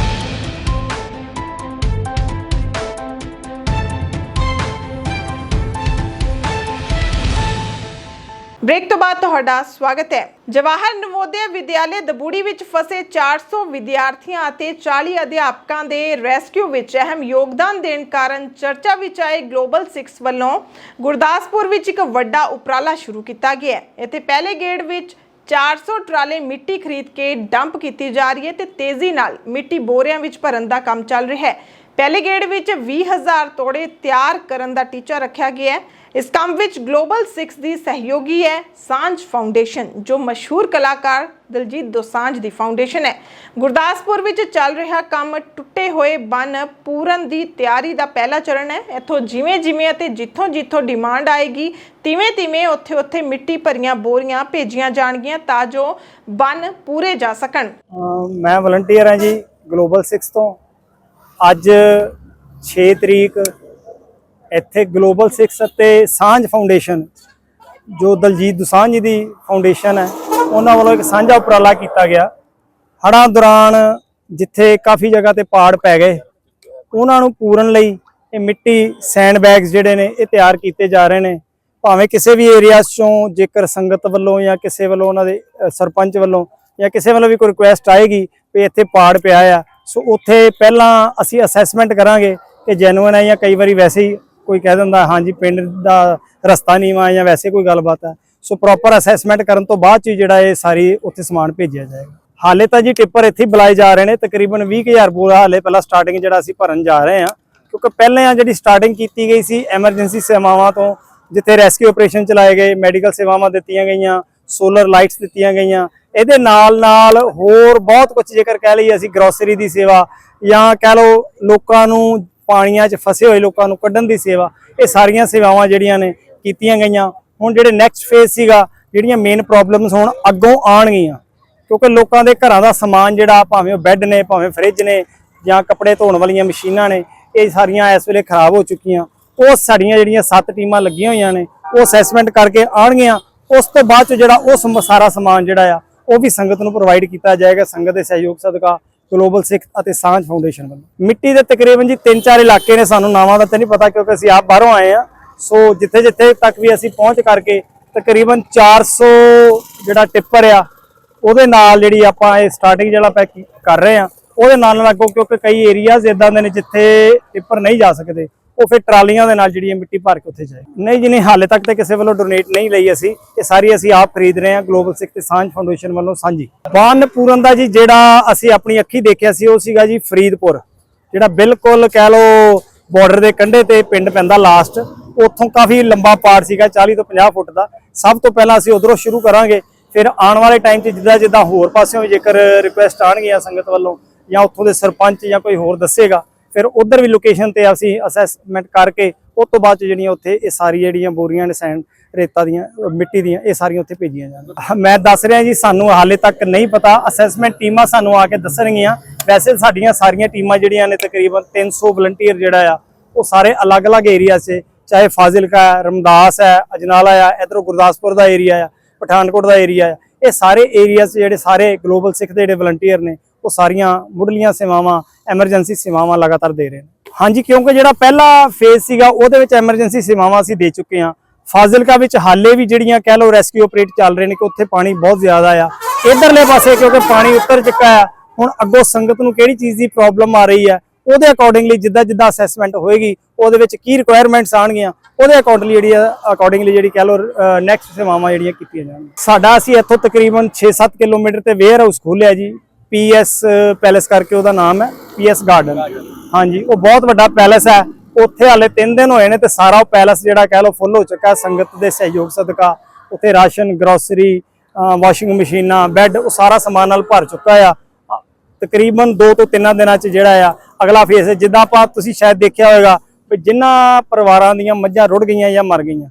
ਬ੍ਰੇਕ ਤੋਂ ਬਾਅਦ ਤੁਹਾਡਾ ਸਵਾਗਤ ਹੈ। ਜਵਾਹਰ ਨਵੋਦਿਆ ਵਿਦਿਆਲੇ ਦਬੂੜੀ ਵਿੱਚ ਫਸੇ 400 ਵਿਦਿਆਰਥੀਆਂ ਅਤੇ 40 ਅਧਿਆਪਕਾਂ ਦੇ ਰੈਸਕਿਊ ਵਿੱਚ ਅਹਿਮ ਯੋਗਦਾਨ ਦੇਣ ਕਾਰਨ ਚਰਚਾ ਵਿੱਚ ਆਏ ਗਲੋਬਲ 6 ਵੱਲੋਂ ਗੁਰਦਾਸਪੁਰ ਵਿੱਚ ਇੱਕ ਵੱਡਾ ਉਪਰਾਲਾ ਸ਼ੁਰੂ ਕੀਤਾ ਗਿਆ ਹੈ। ਇੱਥੇ ਪਹਿਲੇ ਗੇੜ ਵਿੱਚ 400 ਟਰਾਲੇ ਮਿੱਟੀ ਖਰੀਦ ਕੇ ਡੰਪ ਕੀਤੀ ਜਾ ਰਹੀ ਹੈ ਤੇ ਤੇਜ਼ੀ ਨਾਲ ਮਿੱਟੀ ਬੋਰਿਆਂ ਵਿੱਚ ਭਰਨ ਦਾ ਕੰਮ ਚੱਲ ਰਿਹਾ ਹੈ। ਪਹਿਲੇ ਗੇੜ ਵਿੱਚ 20000 ਤੋੜੇ ਤਿਆਰ ਕਰਨ ਦਾ ਟੀਚਾ ਰੱਖਿਆ ਗਿਆ ਹੈ। ਇਸ ਕੰਮ ਵਿੱਚ ਗਲੋਬਲ 6 ਦੀ ਸਹਿਯੋਗੀ ਹੈ ਸਾਂਝ ਫਾਊਂਡੇਸ਼ਨ ਜੋ ਮਸ਼ਹੂਰ ਕਲਾਕਾਰ ਦਲਜੀਤ ਦੋਸਾਂਝ ਦੀ ਫਾਊਂਡੇਸ਼ਨ ਹੈ। ਗੁਰਦਾਸਪੁਰ ਵਿੱਚ ਚੱਲ ਰਿਹਾ ਕੰਮ ਟੁੱਟੇ ਹੋਏ ਬੰਨ ਪੂਰਨ ਦੀ ਤਿਆਰੀ ਦਾ ਪਹਿਲਾ ਚਰਨ ਹੈ। ਇੱਥੋਂ ਜਿਵੇਂ ਜਿਵੇਂ ਅਤੇ ਜਿੱਥੋਂ ਜਿੱਥੋਂ ਡਿਮਾਂਡ ਆਏਗੀ ਤਿਵੇਂ ਤਿਵੇਂ ਉੱਥੇ ਉੱਥੇ ਮਿੱਟੀ ਭਰੀਆਂ ਬੋਰੀਆਂ ਭੇਜੀਆਂ ਜਾਣਗੀਆਂ ਤਾਂ ਜੋ ਬੰਨ ਪੂਰੇ ਜਾ ਸਕਣ। ਮੈਂ ਵਲੰਟੀਅਰ ਹਾਂ ਜੀ ਗਲੋਬਲ 6 ਤੋਂ। ਅੱਜ 6 ਤਰੀਕ ਇੱਥੇ ਗਲੋਬਲ 6 ਅਤੇ ਸਾਂਝ ਫਾਊਂਡੇਸ਼ਨ, ਜੋ ਦਲਜੀਤ ਦੁਸਾਂਝ ਜੀ ਦੀ ਫਾਊਂਡੇਸ਼ਨ ਹੈ, ਉਹਨਾਂ ਵੱਲੋਂ ਇੱਕ ਸਾਂਝਾ ਉਪਰਾਲਾ ਕੀਤਾ ਗਿਆ। ਹੜ੍ਹਾਂ ਦੌਰਾਨ ਜਿੱਥੇ ਕਾਫੀ ਜਗ੍ਹਾ ਤੇ ਪਾੜ ਪੈ ਗਏ, ਉਹਨਾਂ ਨੂੰ ਪੂਰਨ ਲਈ ਇਹ ਮਿੱਟੀ ਸੈਂਡ ਬੈਗਸ ਜਿਹੜੇ ਨੇ, ਇਹ ਤਿਆਰ ਕੀਤੇ ਜਾ ਰਹੇ ਨੇ। ਭਾਵੇਂ ਕਿਸੇ ਵੀ ਏਰੀਆ ਚੋਂ ਜੇਕਰ ਸੰਗਤ ਵੱਲੋਂ ਜਾਂ ਕਿਸੇ ਵੱਲੋਂ ਉਹਨਾਂ ਦੇ ਸਰਪੰਚ ਵੱਲੋਂ ਜਾਂ ਕਿਸੇ ਵੱਲੋਂ ਵੀ ਕੋਈ ਰਿਕੁਐਸਟ ਆਏਗੀ ਵੀ ਇੱਥੇ ਪਾੜ ਪਿਆ ਆ ਸੋ ਉੱਥੇ ਪਹਿਲਾਂ ਅਸੀਂ ਅਸੈਸਮੈਂਟ ਕਰਾਂਗੇ ਕਿ ਜੈਨੂਇਨ ਹੈ ਜਾਂ ਕਈ ਵਾਰੀ ਵੈਸੇ ਹੀ ਕੋਈ ਕਹਿ ਦਿੰਦਾ, ਹਾਂਜੀ, ਪਿੰਡ ਦਾ ਰਸਤਾ ਨੀਵਾਂ ਹੈ ਜਾਂ ਵੈਸੇ ਕੋਈ ਗੱਲਬਾਤ ਹੈ। ਸੋ ਪ੍ਰੋਪਰ ਅਸੈਸਮੈਂਟ ਕਰਨ ਤੋਂ ਬਾਅਦ ਚ ਜਿਹੜਾ ਇਹ ਸਾਰੀ ਉੱਥੇ ਸਮਾਨ ਭੇਜਿਆ ਜਾਏਗਾ। ਹਾਲੇ ਤਾਂ ਜੀ ਟਿੱਪਰ ਇੱਥੇ ਬੁਲਾਏ ਜਾ ਰਹੇ ਨੇ, ਤਕਰੀਬਨ 20000 ਬੋਰਾ ਹਾਲੇ ਪਹਿਲਾਂ ਸਟਾਰਟਿੰਗ ਜਿਹੜਾ ਅਸੀਂ ਭਰਨ ਜਾ ਰਹੇ ਹਾਂ। ਕਿਉਂਕਿ ਪਹਿਲਾਂ ਜਿਹੜੀ ਸਟਾਰਟਿੰਗ ਕੀਤੀ ਗਈ ਸੀ ਐਮਰਜੈਂਸੀ ਸੇਵਾਵਾਂ ਤੋਂ, ਜਿੱਥੇ ਰੈਸਕਿਊ ਆਪਰੇਸ਼ਨ ਚਲਾਏ ਗਏ ਮੈਡੀਕਲ ਸੇਵਾਵਾਂ ਦਿੱਤੀਆਂ ਗਈਆਂ ਸੋਲਰ ਲਾਈਟਸ ਦਿੱਤੀਆਂ ਗਈਆਂ ਇਹਦੇ ਨਾਲ ਨਾਲ ਹੋਰ ਬਹੁਤ ਕੁਝ ਜੇਕਰ ਕਹਿ ਲਈਏ ਅਸੀਂ ਗਰੋਸਰੀ ਦੀ ਸੇਵਾ ਜਾਂ ਕਹਿ ਲਓ ਲੋਕਾਂ ਨੂੰ ਪਾਣੀਆਂ 'ਚ ਫਸੇ ਹੋਏ ਲੋਕਾਂ ਨੂੰ ਕੱਢਣ ਦੀ ਸੇਵਾ, ਇਹ ਸਾਰੀਆਂ ਸੇਵਾਵਾਂ ਜਿਹੜੀਆਂ ਨੇ ਕੀਤੀਆਂ ਗਈਆਂ। ਹੁਣ ਜਿਹੜੇ ਨੈਕਸਟ ਫੇਜ਼ ਸੀਗਾ, ਜਿਹੜੀਆਂ ਮੇਨ ਪ੍ਰੋਬਲਮਸ ਹੁਣ ਅੱਗੋਂ ਆਣਗੀਆਂ ਕਿਉਂਕਿ ਲੋਕਾਂ ਦੇ ਘਰਾਂ ਦਾ ਸਮਾਨ ਜਿਹੜਾ, ਭਾਵੇਂ ਉਹ ਬੈੱਡ ਨੇ, ਭਾਵੇਂ ਫ੍ਰਿਜ ਨੇ ਜਾਂ ਕੱਪੜੇ ਧੋਣ ਵਾਲੀਆਂ ਮਸ਼ੀਨਾਂ ਨੇ, ਇਹ ਸਾਰੀਆਂ ਇਸ ਵੇਲੇ ਖਰਾਬ ਹੋ ਚੁੱਕੀਆਂ। ਉਹ ਸਾਡੀਆਂ ਜਿਹੜੀਆਂ ਸੱਤ ਟੀਮਾਂ ਲੱਗੀਆਂ ਹੋਈਆਂ ਨੇ, ਉਹ ਅਸੈਸਮੈਂਟ ਕਰਕੇ ਆਣਗੀਆਂ ਉਸ ਤੋਂ ਬਾਅਦ ਚ ਜਿਹੜਾ ਉਹ ਸਮ- ਸਾਰਾ ਸਮਾਨ ਜਿਹੜਾ ਆ ਉਹ ਵੀ ਸੰਗਤ ਨੂੰ ਪ੍ਰੋਵਾਈਡ ਕੀਤਾ ਜਾਏਗਾ, ਸੰਗਤ ਦੇ ਸਹਿਯੋਗ ਸਦਕਾ ਗਲੋਬਲ ਸਿੱਖ ਅਤੇ ਸਾਂਝ ਫਾਊਂਡੇਸ਼ਨ ਵੱਲੋਂ। ਮਿੱਟੀ ਦੇ ਤਕਰੀਬਨ ਜੀ ਤਿੰਨ ਚਾਰ ਇਲਾਕੇ ਨੇ ਸਾਨੂੰ, ਨਾਵਾਂ ਦਾ ਤਾਂ ਨਹੀਂ ਪਤਾ ਕਿਉਂਕਿ ਅਸੀਂ ਆਪ ਬਾਹਰੋਂ ਆਏ ਆ ਸੋ ਜਿੱਥੇ ਜਿੱਥੇ ਤੱਕ ਵੀ ਅਸੀਂ ਪਹੁੰਚ ਕਰਕੇ ਤਕਰੀਬਨ 400 ਜਿਹੜਾ ਟਿੱਪਰ ਆ, ਉਹਦੇ ਨਾਲ ਜਿਹੜੀ ਆਪਾਂ ਇਹ ਸਟਾਰਟਿੰਗ ਜਿਹੜਾ ਪੈਕ ਕਰ ਰਹੇ ਆ ਉਹਦੇ ਨਾਲ ਨਾਲ ਅੱਗੋਂ ਕਿਉਂਕਿ ਕਈ ਏਰੀਆਜ਼ ਇਦਾਂ ਦੇ ਨੇ ਜਿੱਥੇ ਟਿੱਪਰ ਨਹੀਂ ਜਾ ਸਕਦੇ। ਉਹ ਫਿਰ ਟਰਾਲੀਆਂ ਦੇ ਨਾਲ ਜਿਹੜੀ ਇਹ ਮਿੱਟੀ ਭਰ ਕੇ ਉੱਥੇ ਜਾਏ। ਨਹੀਂ ਜੀ, ਨਹੀਂ, ਹਾਲੇ ਤੱਕ ਤੇ ਕਿਸੇ ਵੱਲੋਂ ਡੋਨੇਟ ਨਹੀਂ ਲਈ ਅਸੀਂ। ਇਹ ਸਾਰੀ ਅਸੀਂ ਆਪ ਖਰੀਦ ਰਹੇ ਹਾਂ ਗਲੋਬਲ ਸਿੱਖ ਤੇ ਸਾਂਝ ਫਾਊਂਡੇਸ਼ਨ ਵੱਲੋਂ ਸਾਂਝੀ। ਬੰਨ ਪੂਰਨ ਦਾ ਜੀ, ਜਿਹੜਾ ਅਸੀਂ ਆਪਣੀ ਅੱਖੀ ਦੇਖਿਆ ਸੀ, ਉਹ ਸੀਗਾ ਜੀ ਫਰੀਦਪੁਰ, ਜਿਹੜਾ ਬਿਲਕੁਲ ਕਹਿ ਲਓ ਬਾਰਡਰ ਦੇ ਕੰਢੇ ਤੇ ਪਿੰਡ ਪੈਂਦਾ ਲਾਸਟ ਉੱਥੋਂ ਕਾਫੀ ਲੰਬਾ ਪਾੜ ਸੀਗਾ 40 ਤੋਂ 50 ਫੁੱਟ ਦਾ। ਸਭ ਤੋਂ ਪਹਿਲਾਂ ਅਸੀਂ ਉਧਰੋਂ ਸ਼ੁਰੂ ਕਰਾਂਗੇ। ਫਿਰ ਆਉਣ ਵਾਲੇ ਟਾਈਮ 'ਚ ਜਿੱਦਾਂ ਜਿੱਦਾਂ ਹੋਰ ਪਾਸਿਓਂ ਜੇਕਰ ਰਿਕੁਐਸਟ ਆਣਗੀਆਂ ਸੰਗਤ ਵੱਲੋਂ, ਜਾਂ ਉੱਥੋਂ ਦੇ ਸਰਪੰਚ ਜਾਂ ਕੋਈ ਹੋਰ ਦੱਸੇਗਾ ਫਿਰ ਉਧਰ ਵੀ ਲੋਕੇਸ਼ਨ ਤੇ ਅਸੀਂ ਅਸੈਸਮੈਂਟ ਕਰਕੇ ਉਸ ਤੋਂ ਬਾਅਦ 'ਚ ਜਿਹੜੀਆਂ ਉੱਥੇ ਇਹ ਸਾਰੀ ਜਿਹੜੀਆਂ ਬੋਰੀਆਂ ਨੇ ਸੈਂਡ, ਰੇਤਾ ਦੀਆਂ ਮਿੱਟੀ ਦੀਆਂ, ਇਹ ਸਾਰੀਆਂ ਉੱਥੇ ਭੇਜੀਆਂ ਜਾਣਗੀਆਂ ਮੈਂ ਦੱਸ ਰਿਹਾ ਜੀ, ਸਾਨੂੰ ਹਾਲੇ ਤੱਕ ਨਹੀਂ ਪਤਾ। ਅਸੈਸਮੈਂਟ ਟੀਮਾਂ ਸਾਨੂੰ ਆ ਕੇ ਦੱਸਣਗੀਆਂ। ਵੈਸੇ ਸਾਡੀਆਂ ਸਾਰੀਆਂ ਟੀਮਾਂ ਜਿਹੜੀਆਂ ਨੇ ਤਕਰੀਬਨ 300 ਵਲੰਟੀਅਰ ਜਿਹੜਾ ਆ, ਉਹ ਸਾਰੇ ਅਲੱਗ-ਅਲੱਗ ਏਰੀਆ 'ਚ, ਚਾਹੇ ਫਾਜ਼ਿਲਕਾ ਹੈ, ਰਮਦਾਸ ਹੈ, ਅਜਨਾਲਾ ਆ, ਇਧਰੋਂ ਗੁਰਦਾਸਪੁਰ ਦਾ ਏਰੀਆ ਆ, ਪਠਾਨਕੋਟ ਦਾ ਏਰੀਆ ਆ, ਇਹ ਸਾਰੇ ਏਰੀਆ 'ਚ ਜਿਹੜੇ ਸਾਰੇ ਗਲੋਬਲ ਸਿੱਖ ਦੇ ਜਿਹੜੇ ਵਲੰਟੀਅਰ ਨੇ ਉਹ ਸਾਰੀਆਂ ਮੁੱਢਲੀਆਂ ਸੇਵਾਵਾਂ ਐਮਰਜੈਂਸੀ ਸੇਵਾਵਾਂ ਲਗਾਤਾਰ ਦੇ ਰਹੇ ਨੇ। ਹਾਂਜੀ, ਕਿਉਂਕਿ ਜਿਹੜਾ ਪਹਿਲਾ ਫੇਜ਼ ਸੀਗਾ, ਉਹਦੇ ਵਿੱਚ ਐਮਰਜੈਂਸੀ ਸੇਵਾਵਾਂ ਅਸੀਂ ਦੇ ਚੁੱਕੇ ਹਾਂ। ਫਾਜ਼ਿਲਕਾ ਵਿੱਚ ਹਾਲੇ ਵੀ ਜਿਹੜੀਆਂ ਕਹਿ ਲਓ ਰੈਸਕਿਊ ਆਪਰੇਟ ਚੱਲ ਰਹੇ ਨੇ ਕਿ ਉੱਥੇ ਪਾਣੀ ਬਹੁਤ ਜ਼ਿਆਦਾ ਆ। ਇਧਰਲੇ ਪਾਸੇ ਕਿਉਂਕਿ ਪਾਣੀ ਉੱਤਰ ਚੁੱਕਾ ਆ ਹੁਣ ਅੱਗੋਂ ਸੰਗਤ ਨੂੰ ਕਿਹੜੀ ਚੀਜ਼ ਦੀ ਪ੍ਰੋਬਲਮ ਆ ਰਹੀ ਹੈ, ਉਹਦੇ ਅਕੋਰਡਿੰਗਲੀ ਜਿੱਦਾਂ ਜਿੱਦਾਂ ਅਸੈਸਮੈਂਟ ਹੋਏਗੀ, ਉਹਦੇ ਵਿੱਚ ਕੀ ਰਿਕੁਆਇਰਮੈਂਟਸ ਆਣਗੀਆਂ ਉਹਦੇ ਅਕੋਰਡਿੰਗਲੀ ਜਿਹੜੀ ਅਕੋਰਡਿੰਗਲੀ ਜਿਹੜੀ ਕਹਿ ਲਓ ਨੈਕਸਟ ਸੇਵਾਵਾਂ ਜਿਹੜੀਆਂ ਕੀਤੀਆਂ ਜਾਣਗੀਆਂ। ਸਾਡਾ ਅਸੀਂ ਇੱਥੋਂ ਤਕਰੀਬਨ 6-7 ਕਿਲੋਮੀਟਰ ਤੇ ਵੇਅਰ ਹਾਊਸ ਖੋਲਿਆ ਜੀ। ਪੀਐਸ ਪੈਲੇਸ ਕਰਕੇ ਉਹਦਾ ਨਾਮ ਹੈ, ਪੀਐਸ ਗਾਰਡਨ। ਹਾਂਜੀ, ਉਹ ਬਹੁਤ ਵੱਡਾ ਪੈਲੇਸ ਹੈ। ਉੱਥੇ ਹਾਲੇ 3 ਦਿਨ ਹੋਏ ਨੇ ਤੇ ਸਾਰਾ ਉਹ ਪੈਲੇਸ ਜਿਹੜਾ ਕਹਿ ਲਓ ਫੁੱਲ ਹੋ ਚੁੱਕਾ ਸੰਗਤ ਦੇ ਸਹਿਯੋਗ ਸਦਕਾ ਉੱਥੇ ਰਾਸ਼ਨ ਗਰੋਸਰੀ ਵਾਸ਼ਿੰਗ ਮਸ਼ੀਨਾਂ ਬੈੱਡ ਉਹ ਸਾਰਾ ਸਮਾਨ ਨਾਲ ਭਰ ਚੁੱਕਾ ਆ। ਤਕਰੀਬਨ 2 ਤੋਂ 3 ਦਿਨਾਂ ਚ ਜਿਹੜਾ ਆ, ਅਗਲਾ ਫੇਸ ਜਿੱਦਾਂ ਆਪਾਂ ਤੁਸੀਂ ਸ਼ਾਇਦ ਦੇਖਿਆ ਹੋਵੇਗਾ ਵੀ ਜਿਨ੍ਹਾਂ ਪਰਿਵਾਰਾਂ ਦੀਆਂ ਮੱਝਾਂ ਰੁੜ ਗਈਆਂ ਜਾਂ ਮਰ ਗਈਆਂ,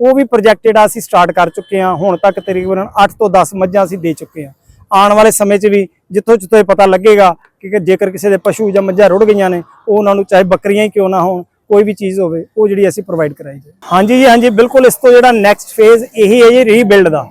ਉਹ ਵੀ ਪ੍ਰੋਜੈਕਟ ਜਿਹੜਾ ਅਸੀਂ ਸਟਾਰਟ ਕਰ ਚੁੱਕੇ ਹਾਂ। ਹੁਣ ਤੱਕ ਤਕਰੀਬਨ 8 ਤੋਂ 10 ਮੱਝਾਂ ਅਸੀਂ ਦੇ ਚੁੱਕੇ ਹਾਂ। ਆਉਣ ਵਾਲੇ ਸਮੇਂ 'ਚ ਵੀ ਜਿੱਥੋਂ ਜਿੱਥੋਂ ਇਹ ਪਤਾ ਲੱਗੇਗਾ ਕਿ ਜੇਕਰ ਕਿਸੇ ਦੇ ਪਸ਼ੂ ਜਾਂ ਮੱਝਾਂ ਰੁੜ ਗਈਆਂ ਨੇ, ਉਹ ਉਹਨਾਂ ਨੂੰ ਚਾਹੇ ਬੱਕਰੀਆਂ ਹੀ ਕਿਉਂ ਨਾ ਹੋਣ, ਕੋਈ ਵੀ ਚੀਜ਼ ਹੋਵੇ, ਉਹ ਜਿਹੜੀ ਅਸੀਂ ਪ੍ਰੋਵਾਈਡ ਕਰਾਈ ਜਾਏ। ਹਾਂਜੀ ਜੀ, ਹਾਂਜੀ, ਬਿਲਕੁਲ ਇਸ ਤੋਂ ਜਿਹੜਾ ਨੈਕਸਟ ਫੇਜ਼ ਇਹੀ ਹੈ ਜੀ ਰੀਬਿਲਡ ਦਾ।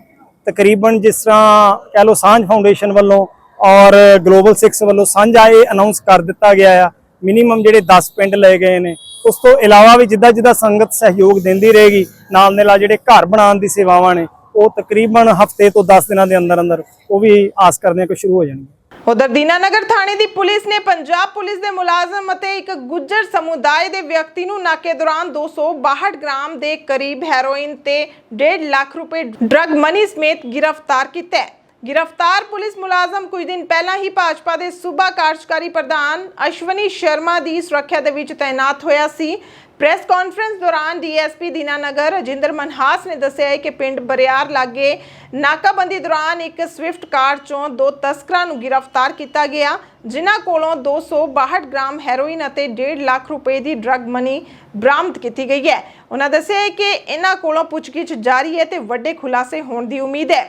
ਤਕਰੀਬਨ ਜਿਸ ਤਰ੍ਹਾਂ ਕਹ ਲਓ ਸਾਂਝ ਫਾਊਂਡੇਸ਼ਨ ਵੱਲੋਂ ਔਰ ਗਲੋਬਲ 6 ਵੱਲੋਂ ਸਾਂਝਾ ਇਹ ਅਨਾਉਂਸ ਕਰ ਦਿੱਤਾ ਗਿਆ ਆ। ਮਿਨੀਮਮ ਜਿਹੜੇ 10 ਪਿੰਡ ਲਏ ਗਏ ਨੇ, ਉਸ ਤੋਂ ਇਲਾਵਾ ਵੀ ਜਿੱਦਾਂ ਜਿੱਦਾਂ ਸੰਗਤ ਸਹਿਯੋਗ ਦਿੰਦੀ ਰਹੇਗੀ ਨਾਲ ਨਾਲ ਜਿਹੜੇ ਘਰ ਬਣਾਉਣ ਦੀ ਸੇਵਾਵਾਂ ਨੇ ਉਹ ਤਕਰੀਬਨ ਹਫ਼ਤੇ ਤੋਂ 10 ਦਿਨਾਂ ਦੇ ਅੰਦਰ ਅੰਦਰ ਉਹ ਵੀ ਆਸ ਕਰਦੇ ਹਾਂ ਕਿ ਸ਼ੁਰੂ ਹੋ ਜਾਣਗੀਆਂ ਉਧਰ ਦੀਨਾਨਗਰ ਥਾਣੇ ਦੀ ਪੁਲਿਸ ਨੇ ਪੰਜਾਬ ਪੁਲਿਸ ਦੇ ਮੁਲਾਜ਼ਮ ਅਤੇ ਇੱਕ ਗੁੱਜਰ ਸਮੁਦਾਇ ਦੇ ਵਿਅਕਤੀ ਨੂੰ ਨਾਕੇ ਦੌਰਾਨ 262 ਗ੍ਰਾਮ ਦੇ ਕਰੀਬ ਹੈਰੋਇਨ ਤੇ 1.5 ਲੱਖ ਰੁਪਏ ਡਰੱਗ ਮਨੀ ਸਮੇਤ ਗ੍ਰਿਫਤਾਰ ਕੀਤਾ ਹੈ। ਗ੍ਰਿਫਤਾਰ ਪੁਲਿਸ ਮੁਲਾਜ਼ਮ ਕੁਝ ਦਿਨ ਪਹਿਲਾਂ ਹੀ ਭਾਜਪਾ ਦੇ ਸੂਬਾ ਕਾਰਜਕਾਰੀ ਪ੍ਰਧਾਨ ਅਸ਼ਵਨੀ ਸ਼ਰਮਾ ਦੀ ਸੁਰੱਖਿਆ ਦੇ ਵਿੱਚ ਤਾਇਨਾਤ ਹੋਇਆ ਸੀ। ਪ੍ਰੈਸ ਕਾਨਫਰੰਸ ਦੌਰਾਨ ਡੀਐਸਪੀ ਦੀਨਾਨਗਰ ਰਜਿੰਦਰ ਮਨਹਾਸ ਨੇ ਦੱਸਿਆ ਹੈ ਕਿ ਪਿੰਡ ਬਰਿਆਰ ਲਾਗੇ ਨਾਕਾਬੰਦੀ ਦੌਰਾਨ ਇੱਕ ਸਵਿਫਟ ਕਾਰ ਚੋਂ ਦੋ ਤਸਕਰਾਂ ਨੂੰ ਗ੍ਰਿਫਤਾਰ ਕੀਤਾ ਗਿਆ। ਜਿਨ੍ਹਾਂ ਕੋਲੋਂ 262 ਗ੍ਰਾਮ ਹੈਰੋਇਨ ਅਤੇ 1.5 ਲੱਖ ਰੁਪਏ ਦੀ ਡਰੱਗ ਮਨੀ ਬਰਾਮਦ ਕੀਤੀ ਗਈ ਹੈ। ਉਹਨਾਂ ਦੱਸਿਆ ਕਿ ਇਹਨਾਂ ਕੋਲੋਂ ਪੁੱਛਗਿੱਛ ਜਾਰੀ ਹੈ ਤੇ ਵੱਡੇ ਖੁਲਾਸੇ ਹੋਣ ਦੀ ਉਮੀਦ ਹੈ।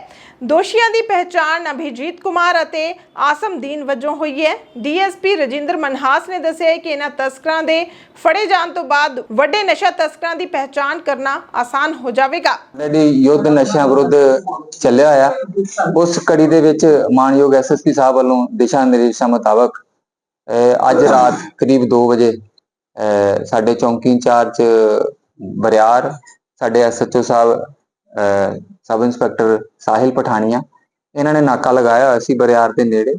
ਦੋਸ਼ੀਆਂ ਦੀ ਪਹਿਚਾਣ ਅਭਿਜੀਤ ਕੁਮਾਰ ਅਤੇ ਆਸਮਦੀਨ ਵਜੋਂ ਹੋਈ ਹੈ। ਡੀਐਸਪੀ ਰਜਿੰਦਰ ਮਨਹਾਸ ਨੇ ਦੱਸਿਆ ਕਿ ਇਹਨਾਂ ਤਸਕਰਾਂ ਦੇ ਫੜੇ ਜਾਣ ਤੋਂ ਬਾਅਦ ਵੱਡੇ ਨਸ਼ਾ ਤਸਕਰਾਂ ਦੀ ਪਹਿਚਾਣ ਕਰਨਾ ਆਸਾਨ ਹੋ ਜਾਵੇਗਾ। ਜਿਹੜੀ ਯੁੱਧ ਨਸ਼ਿਆਂ ਵਿਰੁੱਧ ਚੱਲਿਆ ਆ ਉਸ ਕੜੀ ਦੇ ਵਿੱਚ ਮਾਨਯੋਗ ਐਸਐਸਪੀ ਸਾਹਿਬ ਵੱਲੋਂ ਦਿਸ਼ਾ ਨਿਰਦੇਸ਼ਾਂ ਮੁਤਾਬਕ ਅੱਜ ਰਾਤ ਕਰੀਬ 2 ਵਜੇ ਸਾਡੇ ਚੌਂਕੀ ਇੰਚਾਰਜ ਬਰਿਆਰ ਸਾਡੇ ਐਸਐਚਓ ਸਾਹਿਬ ਸਬ ਇੰਸਪੈਕਟਰ ਸਾਹਿਲ ਪਠਾਨੀਆ, ਇਹਨਾਂ ਨੇ ਨਾਕਾ ਲਗਾਇਆ ਹੋਇਆ ਸੀ ਬਰਿਆਰ ਦੇ ਨੇੜੇ।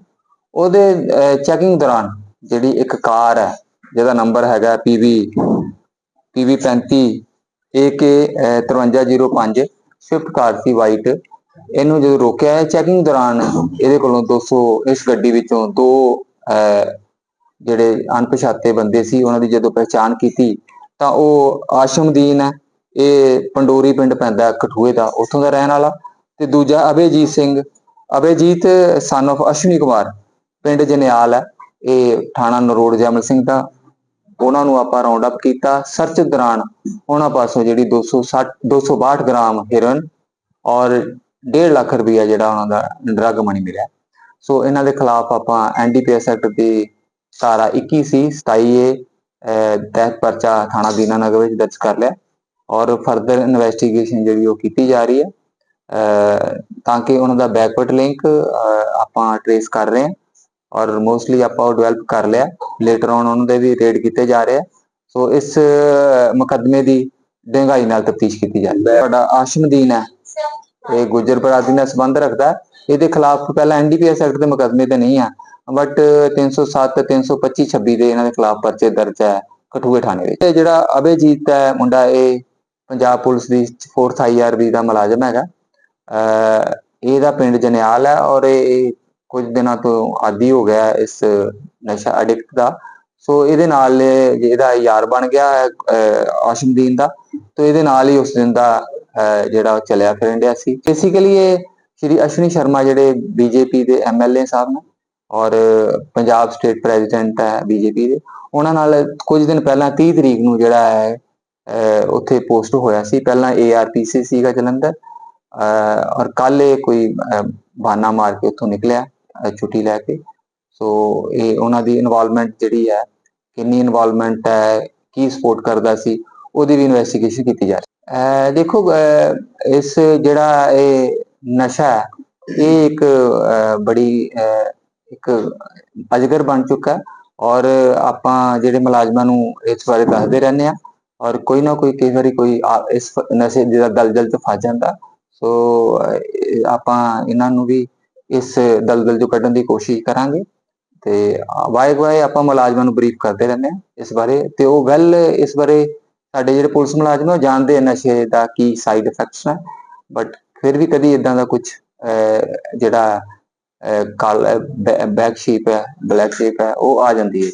ਉਹਦੇ ਚੈਕਿੰਗ ਦੌਰਾਨ ਜਿਹੜੀ ਇੱਕ ਕਾਰ ਹੈ, ਜਿਹਦਾ ਨੰਬਰ ਹੈਗਾ PV PV 35 AK 5305 swift car ਸੀ ਵਾਈਟ ਇਹਨੂੰ ਜਦੋਂ ਰੋਕਿਆ ਹੈ ਚੈਕਿੰਗ ਦੌਰਾਨ ਇਹਦੇ ਕੋਲੋਂ 200 ਇਸ ਗੱਡੀ ਵਿੱਚੋਂ ਦੋ ਜਿਹੜੇ ਅਣਪਛਾਤੇ ਬੰਦੇ ਸੀ, ਉਹਨਾਂ ਦੀ ਜਦੋਂ ਪਹਿਚਾਣ ਕੀਤੀ, ਤਾਂ ਉਹ ਆਸ਼ਮਦੀਨ ਹੈ। ਇਹ ਪੰਡੋਰੀ ਪਿੰਡ ਪੈਂਦਾ ਕਠੂਏ ਦਾ, ਉੱਥੋਂ ਦਾ ਰਹਿਣ ਵਾਲਾ। ਤੇ ਦੂਜਾ ਅਭੇਜੀਤ ਸਿੰਘ। ਅਭੇਜੀਤ ਸਨ of ਅਸ਼ਵਨੀ ਕੁਮਾਰ, ਪਿੰਡ ਜਨਿਆਲ ਹੈ। ਇਹ ਥਾਣਾ ਨਰੋੜ ਜਮਲ ਸਿੰਘ ਦਾ। ਉਹਨਾਂ ਨੂੰ ਆਪਾਂ ਰਾਉਂਡ ਅਪ ਕੀਤਾ। ਸਰਚ ਦੌਰਾਨ ਉਹਨਾਂ ਪਾਸੋਂ ਜਿਹੜੀ 260 262 ਗ੍ਰਾਮ ਹੈਰੋਇਨ ਔਰ 1.5 ਲੱਖ ਰੁਪਇਆ ਜਿਹੜਾ ਉਹਨਾਂ ਦਾ ਡਰੱਗ ਮਨੀ ਮਿਲਿਆ। ਸੋ ਇਹਨਾਂ ਦੇ ਖਿਲਾਫ ਆਪਾਂ ਐਨਡੀਪੀਐਸ ਐਕਟ ਦੀ ਧਾਰਾ 21 ਸੀ 27 ਏ ਤਹਿਤ ਪਰਚਾ ਥਾਣਾ ਦੀਨਾਨਗਰ ਵਿੱਚ ਦਰਜ ਕਰ ਲਿਆ। ਔਰ ਫਰਦਰ ਇਨਵੈਸਟੀਗੇਸ਼ਨ ਜਿਹੜੀ ਉਹ ਕੀਤੀ ਜਾ ਰਹੀ ਹੈ। ਤਾਂ ਕਿ ਉਹਨਾਂ ਦਾ ਬੈਕਵਰਡ ਲਿੰਕ ਆਪਾਂ ਟਰੇਸ ਕਰ ਰਹੇ ਹਾਂ। ਔਰ ਮੋਸਟਲੀ ਆਪਾਂ ਉਹ ਡਿਵੈਲਪ ਕਰ ਲਿਆ। ਲੇਟਰ ਔਨ ਉਹਨਾਂ ਦੇ ਵੀ ਰੇਡ ਕੀਤੇ ਜਾ ਰਹੇ ਆ। ਸੋ ਇਸ ਅਹ, ਮੁਕੱਦਮੇ ਦੀ ਡੂੰਘਾਈ ਨਾਲ ਤਫਤੀਸ਼ ਕੀਤੀ ਜਾ ਰਹੀ ਹੈ। ਤੁਹਾਡਾ ਆਸ਼ਮਦੀਨ ਹੈ। ਇਹ ਗੁੱਜਰ ਬਰਾਦਰੀ ਨਾਲ ਸੰਬੰਧ ਰੱਖਦਾ ਇਹਦੇ ਖਿਲਾਫ ਪਹਿਲਾਂ ਐਨਡੀਪੀਐਸ ਐਕਟ ਦੇ ਮੁਕੱਦਮੇ ਤੇ ਨਹੀਂ ਆ ਬਟ 307 325 26 ਦੇ ਇਹਨਾਂ ਦੇ ਖਿਲਾਫ ਪਰਚੇ ਦਰਜ ਹੈ ਕਠੂਏ ਥਾਣੇ ਵਿੱਚ। ਇਹ ਜਿਹੜਾ ਅਭੈਜੀਤ ਹੈ ਮੁੰਡਾ ਇਹ ਪੰਜਾਬ ਪੁਲਿਸ ਦੀ 4th ਆਈਆਰਬੀ ਦਾ ਮੁਲਾਜ਼ਮ ਹੈਗਾ। ਇਹਦਾ ਪਿੰਡ ਜਨਿਆਲ ਹੈ ਔਰ ਇਹ ਕੁਝ ਦਿਨਾਂ ਤੋਂ ਆਦੀ ਹੋ ਗਿਆ ਇਸ ਨਸ਼ਾ ਐਡਿਕਟ ਦਾ। ਸੋ ਇਹਦੇ ਨਾਲ ਇਹ ਇਹਦਾ ਯਾਰ ਬਣ ਗਿਆ ਹੈ, ਆਸ਼ਮਦੀਨ ਦਾ। ਤੇ ਇਹਦੇ ਨਾਲ ਹੀ ਉਸ ਦਿਨ ਦਾ ਜਿਹੜਾ ਉਹ ਚੱਲਿਆ ਫਿਰਨ ਡਿਆ ਸੀ। ਬੇਸਿਕਲੀ ਇਹ ਸ਼੍ਰੀ ਅਸ਼ਵਨੀ ਸ਼ਰਮਾ ਜਿਹੜੇ ਬੀਜੇਪੀ ਦੇ ਐਮਐਲਏ ਸਾਹਿਬ ਨੇ ਔਰ ਪੰਜਾਬ ਸਟੇਟ ਪ੍ਰੈਜ਼ੀਡੈਂਟ ਹੈ ਬੀਜੇਪੀ ਦੇ, ਉਹਨਾਂ ਨਾਲ ਕੁਝ ਦਿਨ ਪਹਿਲਾਂ 30 ਤਰੀਕ ਨੂੰ ਜਿਹੜਾ ਹੈ ਉੱਥੇ ਪੋਸਟ ਹੋਇਆ ਸੀ। ਪਹਿਲਾਂ ਏਆਰਪੀਸੀ ਸੀਗਾ ਜਲੰਧਰ ਔਰ ਕੱਲ ਇਹ ਕੋਈ, ਅਹ ਬਹਾਨਾ ਮਾਰ ਕੇ ਉੱਥੋਂ ਨਿਕਲਿਆ ਛੁੱਟੀ ਲੈ ਕੇ। ਸੋ ਇਹ ਉਹਨਾਂ ਦੀ ਇਨਵੋਲਵਮੈਂਟ ਜਿਹੜੀ ਹੈ, ਕਿੰਨੀ ਇਨਵੋਲਵਮੈਂਟ ਹੈ, ਕੀ ਸਪੋਰਟ ਕਰਦਾ ਸੀ, ਉਹਦੀ ਵੀ ਇਨਵੈਸਟੀਗੇਸ਼ਨ ਕੀਤੀ ਜਾ ਰਹੀ ਹੈ। ਦੇਖੋ ਇਸ ਜਿਹੜਾ ਇਹ ਨਸ਼ਾ ਹੈ, ਇਹ ਇੱਕ ਬੜੀ ਇੱਕ ਅਜਗਰ ਬਣ ਚੁੱਕਾ ਔਰ ਆਪਾਂ ਜਿਹੜੇ ਮੁਲਾਜ਼ਮਾਂ ਨੂੰ ਇਸ ਬਾਰੇ ਦੱਸਦੇ ਰਹਿੰਦੇ ਆ ਔਰ ਕੋਈ ਨਾ ਕੋਈ, ਕਈ ਵਾਰੀ ਕੋਈ ਇਸ ਨਸ਼ੇ ਦਾ ਦਲਦਲ ਚ ਫਸ ਜਾਂਦਾ। ਸੋ ਆਪਾਂ ਇਹਨਾਂ ਨੂੰ ਵੀ ਇਸ ਦਲਦਲ ਚੋਂ ਕੱਢਣ ਦੀ ਕੋਸ਼ਿਸ਼ ਕਰਾਂਗੇ ਤੇ ਵਾਏ ਵਾਏ ਆਪਾਂ ਮੁਲਾਜ਼ਮਾਂ ਨੂੰ ਬਰੀਫ ਕਰਦੇ ਰਹਿੰਦੇ ਆ ਇਸ ਬਾਰੇ ਤੇ ਉਹ ਵੈਲ ਇਸ ਬਾਰੇ ਸਾਡੇ ਜਿਹੜੇ ਪੁਲਿਸ ਮੁਲਾਜ਼ਮ ਆ, ਉਹ ਜਾਣਦੇ ਆ ਨਸ਼ੇ ਦਾ ਕੀ ਸਾਈਡ ਇਫੈਕਟਸ ਨੇ ਬਟ ਫਿਰ ਵੀ ਕਦੀ ਇਦਾਂ ਦਾ ਕੁਝ ਜਿਹੜਾ ਅਹ, ਕਾਲ ਬੈਕ ਸ਼ੀਪ ਹੈ ਬਲੈਕ ਸ਼ੀਪ ਹੈ ਉਹ ਆ ਜਾਂਦੀ ਹੈ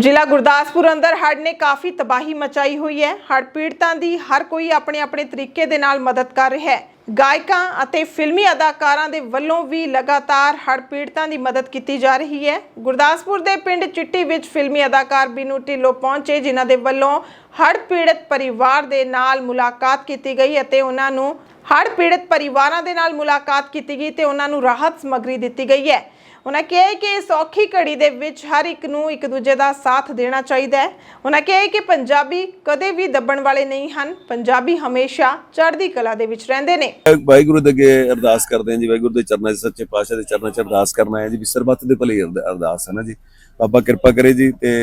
ਜ਼ਿਲ੍ਹਾ ਗੁਰਦਾਸਪੁਰ ਅੰਦਰ ਹੜ੍ਹ ਨੇ ਕਾਫੀ ਤਬਾਹੀ ਮਚਾਈ ਹੋਈ ਹੈ। ਹੜ੍ਹ ਪੀੜਤਾਂ ਦੀ ਹਰ ਕੋਈ ਆਪਣੇ ਆਪਣੇ ਤਰੀਕੇ ਦੇ ਨਾਲ ਮਦਦ ਕਰ ਰਿਹਾ ਹੈ। ਗਾਇਕਾਂ ਅਤੇ ਫਿਲਮੀ ਅਦਾਕਾਰਾਂ ਦੇ ਵੱਲੋਂ ਵੀ ਲਗਾਤਾਰ ਹੜ੍ਹ ਪੀੜਤਾਂ ਦੀ ਮਦਦ ਕੀਤੀ ਜਾ ਰਹੀ ਹੈ। ਗੁਰਦਾਸਪੁਰ ਦੇ ਪਿੰਡ ਚਿੱਟੀ ਵਿੱਚ ਫਿਲਮੀ ਅਦਾਕਾਰ ਬੀਨੂ ਢਿੱਲੋਂ ਪਹੁੰਚੇ, ਜਿਨ੍ਹਾਂ ਦੇ ਵੱਲੋਂ ਹੜ੍ਹ ਪੀੜਤ ਪਰਿਵਾਰ ਦੇ ਨਾਲ ਮੁਲਾਕਾਤ ਕੀਤੀ ਗਈ ਅਤੇ ਉਹਨਾਂ ਨੂੰ ਹੜ੍ਹ ਪੀੜਤ ਪਰਿਵਾਰਾਂ ਦੇ ਨਾਲ ਮੁਲਾਕਾਤ ਕੀਤੀ ਗਈ ਤੇ ਉਹਨਾਂ ਨੂੰ ਰਾਹਤ ਸਮੱਗਰੀ ਦਿੱਤੀ ਗਈ ਹੈ। ਉਹਨਾਂ ਕਿਹਾ ਕਿ ਇਸ ਔਖੀ ਘੜੀ ਦੇ ਵਿੱਚ ਹਰ ਇੱਕ ਨੂੰ ਇੱਕ ਦੂਜੇ ਦਾ ਸਾਥ ਦੇਣਾ ਚਾਹੀਦਾ ਹੈ। ਉਹਨਾਂ ਕਿਹਾ ਕਿ ਪੰਜਾਬੀ ਕਦੇ ਵੀ ਦੱਬਣ ਵਾਲੇ ਨਹੀਂ ਹਨ। ਪੰਜਾਬੀ ਹਮੇਸ਼ਾ ਚੜ੍ਹਦੀ ਕਲਾ ਦੇ ਵਿੱਚ ਰਹਿੰਦੇ ਨੇ। ਵਾਹਿਗੁਰੂ ਦੇ ਅੱਗੇ ਅਰਦਾਸ ਕਰਦੇ ਹਾਂ ਜੀ। ਵਾਹਿਗੁਰੂ ਦੇ ਚਰਨਾਂ 'ਚ, ਸੱਚੇ ਪਾਤਸ਼ਾਹ ਦੇ ਚਰਨਾਂ 'ਚ ਅਰਦਾਸ ਕਰਨਾ ਹੈ ਜੀ। ਵੀ ਦੇ ਭਲੇ ਅਰਦਾਸ ਹੈ ਨਾ ਜੀ। ਬਾਬਾ ਕਿਰਪਾ ਕਰੇ ਜੀ ਤੇ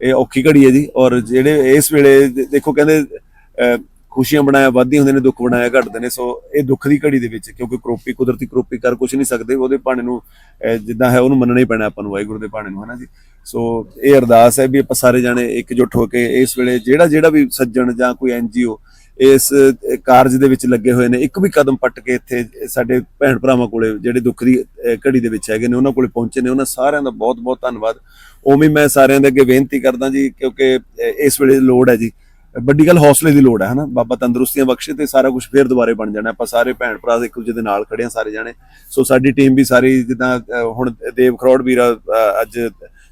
ਇਹ ਔਖੀ ਘੜੀ ਹੈ ਜੀ। ਔਰ ਜਿਹੜੇ ਇਸ ਵੇਲੇ ਦੇਖੋ ਕਹਿੰਦੇ ਖੁਸ਼ੀਆਂ ਬਣਾਇਆ ਵੱਧਦੀਆਂ ਹੁੰਦੇ ਨੇ ਦੁੱਖ ਬਣਾਇਆ ਘਟਦੇ ਨੇ ਸੋ ਇਹ ਦੁੱਖ ਦੀ ਘੜੀ ਦੇ ਵਿੱਚ ਕਿਉਂਕਿ ਕਰੋਪੀ ਕੁਦਰਤੀ ਕਰੋਪੀ ਕਰ ਕੁਝ ਨਹੀਂ ਸਕਦੇ ਉਹਦੇ ਭਾਣੇ ਨੂੰ ਅਹ, ਜਿੱਦਾਂ ਹੈ ਉਹਨੂੰ ਮੰਨਣਾ ਹੀ ਪੈਣਾ ਆਪਾਂ ਨੂੰ ਵਾਹਿਗੁਰੂ ਦੇ ਭਾਣੇ ਨੂੰ ਹੈ ਨਾ ਜੀ? ਸੋ ਇਹ ਅਰਦਾਸ ਹੈ ਵੀ ਆਪਾਂ ਸਾਰੇ ਜਾਣੇ ਇਕਜੁੱਟ ਹੋ ਕੇ ਇਸ ਵੇਲੇ ਜਿਹੜਾ ਜਿਹੜਾ ਵੀ ਸੱਜਣ ਜਾਂ ਕੋਈ ਐਨਜੀਓ ਇਸ ਕਾਰਜ ਦੇ ਵਿੱਚ ਲੱਗੇ ਹੋਏ ਨੇ ਇੱਕ ਵੀ ਕਦਮ ਪੱਟ ਕੇ ਇੱਥੇ ਸਾਡੇ ਭੈਣ ਭਰਾਵਾਂ ਕੋਲੇ ਜਿਹੜੇ ਦੁੱਖ ਦੀ ਘੜੀ ਦੇ ਵਿੱਚ ਹੈਗੇ ਨੇ ਉਹਨਾਂ ਕੋਲੇ ਪਹੁੰਚੇ ਨੇ ਉਹਨਾਂ ਸਾਰਿਆਂ ਦਾ ਬਹੁਤ ਬਹੁਤ ਧੰਨਵਾਦ। ਉਵੇਂ ਮੈਂ ਸਾਰਿਆਂ ਦੇ ਅੱਗੇ ਬੇਨਤੀ ਕਰਦਾ ਜੀ ਕਿਉਂਕਿ ਇਸ ਵੇਲੇ ਲੋੜ ਹੈ ਜੀ ਵੱਡੀ ਗੱਲ ਹੌਸਲੇ ਦੀ ਲੋੜ ਹੈ ਹਨਾ? ਬਾਬਾ ਤੰਦਰੁਸਤੀਆਂ ਬਖਸ਼ੇ ਤੇ ਸਾਰਾ ਕੁਝ ਫੇਰ ਦੁਬਾਰੇ ਬਣ ਜਾਣਾ ਆਪਾਂ ਸਾਰੇ ਭੈਣ ਭਰਾ ਇੱਕ ਦੂਜੇ ਦੇ ਨਾਲ ਖੜੇ ਆ ਸਾਰੇ ਜਾਣੇ। ਸੋ ਸਾਡੀ ਟੀਮ ਵੀ ਸਾਰੀ ਜਿੱਦਾਂ ਹੁਣ ਦੇਵ ਖਰੋੜ ਵੀਰਾ ਅੱਜ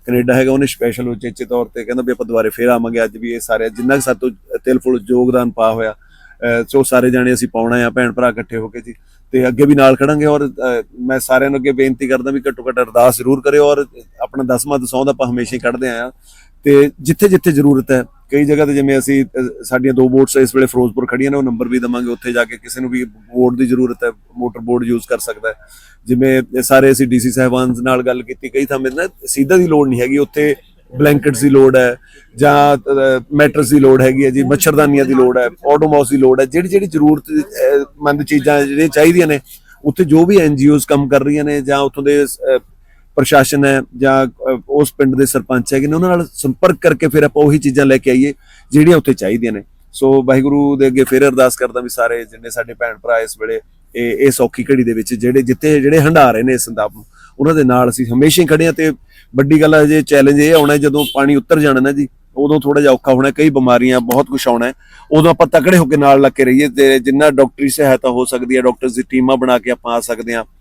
ਕੈਨੇਡਾ ਹੈਗਾ ਉਹਨੇ ਸਪੈਸ਼ਲ ਉਚੇਚੇ ਤੌਰ ਤੇ ਕਹਿੰਦਾ ਵੀ ਆਪਾਂ ਦੁਬਾਰੇ ਫੇਰ ਆਵਾਂਗੇ। ਅੱਜ ਵੀ ਇਹ ਸਾਰੇ ਜਿੰਨਾ ਕੁ ਸਾਤੋਂ ਤਿਲ ਫੁੱਲ ਯੋਗਦਾਨ ਪਾ ਹੋਇਆ ਅਹ, ਸੋ ਸਾਰੇ ਜਾਣੇ ਅਸੀਂ ਪਾਉਣਾ ਆ ਭੈਣ ਭਰਾ ਇਕੱਠੇ ਹੋ ਕੇ ਜੀ। ਤੇ ਅੱਗੇ ਵੀ ਨਾਲ ਖੜਾਂਗੇ ਔਰ ਮੈਂ ਸਾਰਿਆਂ ਨੂੰ ਅੱਗੇ ਬੇਨਤੀ ਕਰਦਾ ਵੀ ਘੱਟੋ ਘੱਟ ਅਰਦਾਸ ਜ਼ਰੂਰ ਕਰਿਓ ਔਰ ਆਪਣਾ ਦਸਵਾਂ ਦਸੌਂ ਦਾ ਆਪਾਂ ਹਮੇਸ਼ਾ ਹੀ ਕੱਢਦੇ ਆਏ ਆ ਤੇ ਜਿੱਥੇ ਜਿੱਥੇ ਜ਼ਰੂਰਤ ਹੈ ਕਈ ਜਗ੍ਹਾ ਤੇ ਜਿਵੇਂ ਅਸੀਂ ਸਾਡੀਆਂ ਦੋ ਬੋਟਸ ਇਸ ਵੇਲੇ ਫਿਰੋਜ਼ਪੁਰ ਖੜੀਆਂ ਨੇ, ਉਹ ਨੰਬਰ ਵੀ ਦਵਾਂਗੇ, ਉੱਥੇ ਜਾ ਕੇ ਕਿਸੇ ਨੂੰ ਵੀ ਬੋਟ ਦੀ ਜ਼ਰੂਰਤ ਹੈ ਮੋਟਰ ਬੋਟ ਯੂਜ਼ ਕਰ ਸਕਦਾ ਹੈ। ਜਿਵੇਂ ਸਾਰੇ ਅਸੀਂ ਡੀਸੀ ਸਾਹਿਬਾਨ ਨਾਲ ਗੱਲ ਕੀਤੀ, ਕਈ ਥਾਂ ਨਾ ਸਿੱਧਾ ਦੀ ਲੋੜ ਨਹੀਂ ਹੈਗੀ, ਉੱਥੇ ਬਲੈਂਕਟਸ ਦੀ ਲੋੜ ਹੈ, ਜਾਂ ਮੈਟਰਸ ਦੀ ਲੋੜ ਹੈਗੀ ਹੈ ਜੀ, ਮੱਛਰਦਾਨੀਆਂ ਦੀ ਲੋੜ ਹੈ ਆਟੋਮੋਸ ਦੀ ਲੋੜ ਹੈ, ਜਿਹੜੀ ਜਿਹੜੀ ਜ਼ਰੂਰਤਮੰਦ ਚੀਜ਼ਾਂ ਜਿਹੜੀਆਂ ਚਾਹੀਦੀਆਂ ਨੇ, ਉੱਥੇ ਜੋ ਵੀ ਐਨਜੀਓਜ਼ ਕੰਮ ਕਰ ਰਹੀਆਂ ਨੇ, ਜਾਂ ਉੱਥੋਂ ਦੇ ਪ੍ਰਸ਼ਾਸਨ ਹੈ ਜਾਂ ਉਸ ਪਿੰਡ ਦੇ ਸਰਪੰਚ ਹੈਗੇ ਨੇ, ਉਹਨਾਂ ਨਾਲ ਸੰਪਰਕ ਕਰਕੇ ਫਿਰ ਆਪਾਂ ਉਹੀ ਚੀਜ਼ਾਂ ਲੈ ਕੇ ਆਈਏ ਜਿਹੜੀਆਂ ਉੱਥੇ ਚਾਹੀਦੀਆਂ ਨੇ। ਸੋ ਵਾਹਿਗੁਰੂ ਦੇ ਅੱਗੇ ਫਿਰ ਅਰਦਾਸ ਕਰਦਾ ਵੀ ਸਾਰੇ ਜਿੰਨੇ ਸਾਡੇ ਭੈਣ ਭਰਾ ਇਸ ਵੇਲੇ ਇਹ ਇਹ ਸੌਖੀ ਘੜੀ ਦੇ ਵਿੱਚ ਜਿਹੜੇ, ਜਿੱਥੇ ਜਿਹੜੇ ਹੰਡਾ ਰਹੇ ਨੇ ਇਸ ਸੰਤਾਪ ਨੂੰ, ਉਹਨਾਂ ਦੇ ਨਾਲ ਅਸੀਂ ਹਮੇਸ਼ਾ ਹੀ ਖੜੇ ਹਾਂ ਤੇ ਵੱਡੀ ਗੱਲ ਹੈ ਜੇ ਚੈਲੰਜ ਇਹ ਆਉਣਾ ਜਦੋਂ ਪਾਣੀ ਉੱਤਰ ਜਾਣਾ ਨਾ ਜੀ, ਉਦੋਂ ਥੋੜਾ ਜਿਹਾ ਔਖਾ ਹੋਣਾ, ਕਈ ਬਿਮਾਰੀਆਂ, ਬਹੁਤ ਕੁਝ ਆਉਣਾ ਉਦੋਂ ਆਪਾਂ ਤਕੜੇ ਹੋ ਕੇ ਨਾਲ ਲੱਗ ਕੇ ਰਹੀਏ ਤੇ ਜਿੰਨਾ ਡਾਕਟਰੀ ਸਹਾਇਤਾ ਹੋ ਸਕਦੀ ਹੈ, ਡਾਕਟਰਸ ਦੀ ਟੀਮਾਂ ਬਣਾ ਕੇ ਆਪਾਂ ਆ ਸਕਦੇ ਹਾਂ।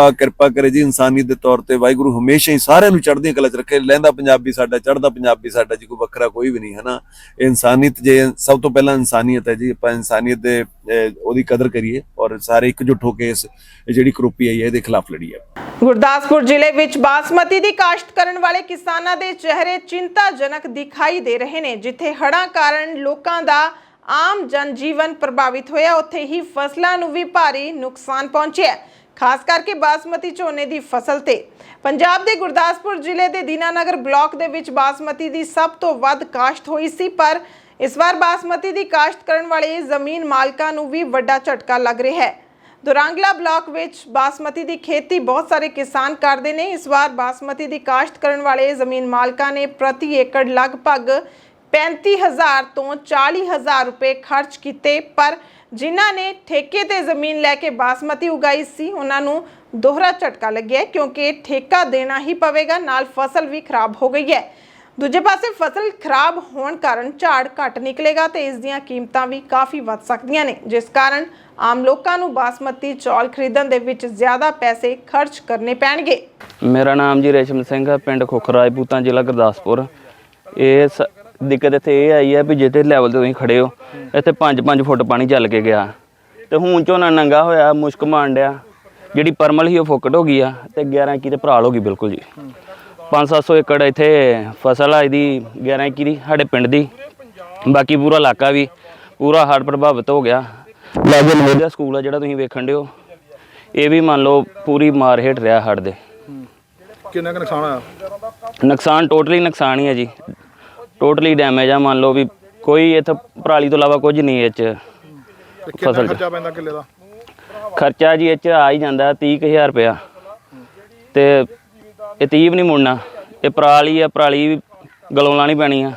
ਦੱਸ ਕਿਰਪਾ ਕਰੇ ਜੀ ਇਨਸਾਨੀਅਤ ਦੇ ਤੌਰ ਤੇ ਵਾਹਿਗੁਰੂ ਹਮੇਸ਼ਾ ਹੀ ਸਾਰਿਆਂ ਨੂੰ ਚੜ੍ਹਦੀਆਂ ਕਲਾ ਚ ਰੱਖੇ। ਲਹਿੰਦਾ ਪੰਜਾਬੀ ਸਾਡਾ, ਚੜ੍ਹਦਾ ਪੰਜਾਬੀ ਸਾਡਾ ਜੀ, ਕੋਈ ਵੱਖਰਾ ਕੋਈ ਵੀ ਨਹੀਂ ਹੈ ਨਾ ਇਨਸਾਨੀਅਤ ਜੇ ਸਭ ਤੋਂ ਪਹਿਲਾਂ ਇਨਸਾਨੀਅਤ ਹੈ ਜੀ, ਆਪਾਂ ਇਨਸਾਨੀਅਤ ਦੇ ਉਹਦੀ ਕਦਰ ਕਰੀਏ ਔਰ ਸਾਰੇ ਇਕਜੁੱਟ ਹੋ ਕੇ ਇਸ ਜਿਹੜੀ ਕਰੋਪੀ ਆਈ ਹੈ, ਇਹਦੇ ਖਿਲਾਫ ਲੜੀਏ ਗੁਰਦਾਸਪੁਰ ਜ਼ਿਲ੍ਹੇ ਵਿੱਚ ਬਾਸਮਤੀ ਦੀ ਕਾਸ਼ਤ ਕਰਨ ਵਾਲੇ ਕਿਸਾਨਾਂ ਦੇ ਚਿਹਰੇ ਚਿੰਤਾਜਨਕ ਦਿਖਾਈ ਦੇ ਰਹੇ ਨੇ, ਜਿੱਥੇ ਹੜ੍ਹਾਂ ਕਾਰਨ ਲੋਕਾਂ ਦਾ ਆਮ ਜਨਜੀਵਨ ਪ੍ਰਭਾਵਿਤ ਹੋਇਆ। ਉੱਥੇ ਹੀ ਫਸਲਾਂ ਨੂੰ ਵੀ ਭਾਰੀ ਨੁਕਸਾਨ ਪਹੁੰਚਿਆ ਖਾਸ ਕਰਕੇ ਬਾਸਮਤੀ ਝੋਨੇ ਦੀ ਫਸਲ ਤੇ। ਪੰਜਾਬ ਦੇ ਗੁਰਦਾਸਪੁਰ ਜ਼ਿਲ੍ਹੇ ਦੇ ਦੀਨਾਨਗਰ ਬਲਾਕ ਦੇ ਵਿੱਚ ਬਾਸਮਤੀ ਦੀ ਸਭ ਤੋਂ ਵੱਧ ਕਾਸ਼ਤ ਹੋਈ ਸੀ, ਪਰ ਇਸ ਵਾਰ ਬਾਸਮਤੀ ਦੀ ਕਾਸ਼ਤ ਕਰਨ ਵਾਲੇ ਜ਼ਮੀਨ ਮਾਲਕਾਂ ਨੂੰ ਵੀ ਵੱਡਾ ਝਟਕਾ ਲੱਗ ਰਿਹਾ ਹੈ। ਦੁਰਾਂਗਲਾ ਬਲਾਕ ਵਿੱਚ ਬਾਸਮਤੀ ਦੀ ਖੇਤੀ ਬਹੁਤ ਸਾਰੇ ਕਿਸਾਨ ਕਰਦੇ ਨੇ। ਇਸ ਵਾਰ ਬਾਸਮਤੀ ਦੀ ਕਾਸ਼ਤ ਕਰਨ ਵਾਲੇ ਜ਼ਮੀਨ ਮਾਲਕਾਂ ਨੇ ਪ੍ਰਤੀ ਏਕੜ ਲਗਭਗ 35000 ਤੋਂ 40000 ਰੁਪਏ ਖਰਚ ਕੀਤੇ, ਪਰ ਜਿਨ੍ਹਾਂ ਨੇ ਠੇਕੇ ਤੇ ਜ਼ਮੀਨ ਲੈ ਕੇ ਬਾਸਮਤੀ ਉਗਾਈ ਸੀ, ਉਹਨਾਂ ਨੂੰ ਦੋਹਰਾ ਝਟਕਾ ਲੱਗਿਆ ਕਿਉਂਕਿ ਠੇਕਾ ਦੇਣਾ ਹੀ ਪਵੇਗਾ, ਨਾਲ ਫਸਲ ਵੀ ਖਰਾਬ ਹੋ ਗਈ ਹੈ। ਦੂਜੇ ਪਾਸੇ ਫਸਲ ਖਰਾਬ ਹੋਣ ਕਾਰਨ ਝਾੜ ਘੱਟ ਨਿਕਲੇਗਾ ਤੇ ਇਸ ਦੀਆਂ ਕੀਮਤਾਂ ਵੀ ਕਾਫੀ ਵੱਧ ਸਕਦੀਆਂ ਨੇ, ਜਿਸ ਕਾਰਨ ਆਮ ਲੋਕਾਂ ਨੂੰ ਬਾਸਮਤੀ ਚੌਲ ਖਰੀਦਣ ਦੇ ਵਿੱਚ ਜ਼ਿਆਦਾ ਪੈਸੇ ਖਰਚ ਕਰਨੇ ਪੈਣਗੇ। ਮੇਰਾ ਨਾਮ ਜੀ ਰੇਸ਼ਮ ਸਿੰਘ ਹੈ, ਪਿੰਡ ਖੋਖਰ ਰਾਜਪੂਤਾਂ, ਜ਼ਿਲ੍ਹਾ ਗੁਰਦਾਸਪੁਰ। ਇਹ ਸ- ਦਿੱਕਤ ਇੱਥੇ ਇਹ ਆਈ ਹੈ ਵੀ ਜਿੱਥੇ ਲੈਵਲ ਤੇ ਤੁਸੀਂ ਖੜੇ ਹੋ ਇੱਥੇ 5-5 ਫੁੱਟ ਪਾਣੀ ਚੱਲ ਕੇ ਗਿਆ। ਤੇ ਹੁਣ ਝੋਨਾ ਨੰਗਾ ਹੋਇਆ ਮੁਸ਼ਕ ਮਾਂਡਿਆ ਜਿਹੜੀ ਪਰਮਲ ਸੀ ਉਹ ਫੁੱਕਟ ਹੋ ਗਈ ਆ ਤੇ 11 ਕੀ ਤੇ ਭਰਾਲ ਹੋ ਗਈ ਬਿਲਕੁਲ ਜੀ। 5-700 ਏਕੜ ਇੱਥੇ ਫਸਲ ਆ ਇਹਦੀ 11 ਕੀ ਦੀ ਸਾਡੇ ਪਿੰਡ ਦੀ। ਬਾਕੀ ਪੂਰਾ ਇਲਾਕਾ ਵੀ ਪੂਰਾ ਹੜ੍ਹ ਪ੍ਰਭਾਵਿਤ ਹੋ ਗਿਆ। ਲਾਗੇ ਨਵੋਦਿਆ ਸਕੂਲ ਆ ਜਿਹੜਾ ਤੁਸੀਂ ਵੇਖਣ ਦਿਓ ਇਹ ਵੀ ਮੰਨ ਲਓ ਪੂਰੀ ਮਾਰ ਹੇਠ ਰਿਹਾ ਹੜ੍ਹ ਦੇ। ਕਿੰਨਾ ਕੁ ਨੁਕਸਾਨ ਆਇਆ ਨੁਕਸਾਨ ਟੋਟਲੀ ਨੁਕਸਾਨ ਹੀ ਹੈ ਜੀ। ਟੋਟਲੀ ਡੈਮੇਜ ਆ ਮੰਨ ਲਓ ਵੀ ਕੋਈ ਇੱਥੇ ਪਰਾਲੀ ਤੋਂ ਇਲਾਵਾ ਕੁਝ ਨਹੀਂ ਇਹ ਚ ਤੇ ਕਿੰਨਾ ਫਸਲ 'ਚ। ਖਰਚਾ ਪੈਂਦਾ ਕਿੱਲੇ ਦਾ? ਖਰਚਾ ਜੀ ਇਹ ਚ ਆ ਹੀ ਜਾਂਦਾ 30000 ਰੁਪਇਆ। ਤੇ ਇਹ 30 ਵੀ ਨਹੀਂ ਮੁੜਨਾ ਇਹ ਪਰਾਲੀ ਆ ਪਰਾਲੀ ਵੀ ਗਲੋਂ ਲਾਣੀ ਪੈਣੀ ਆ।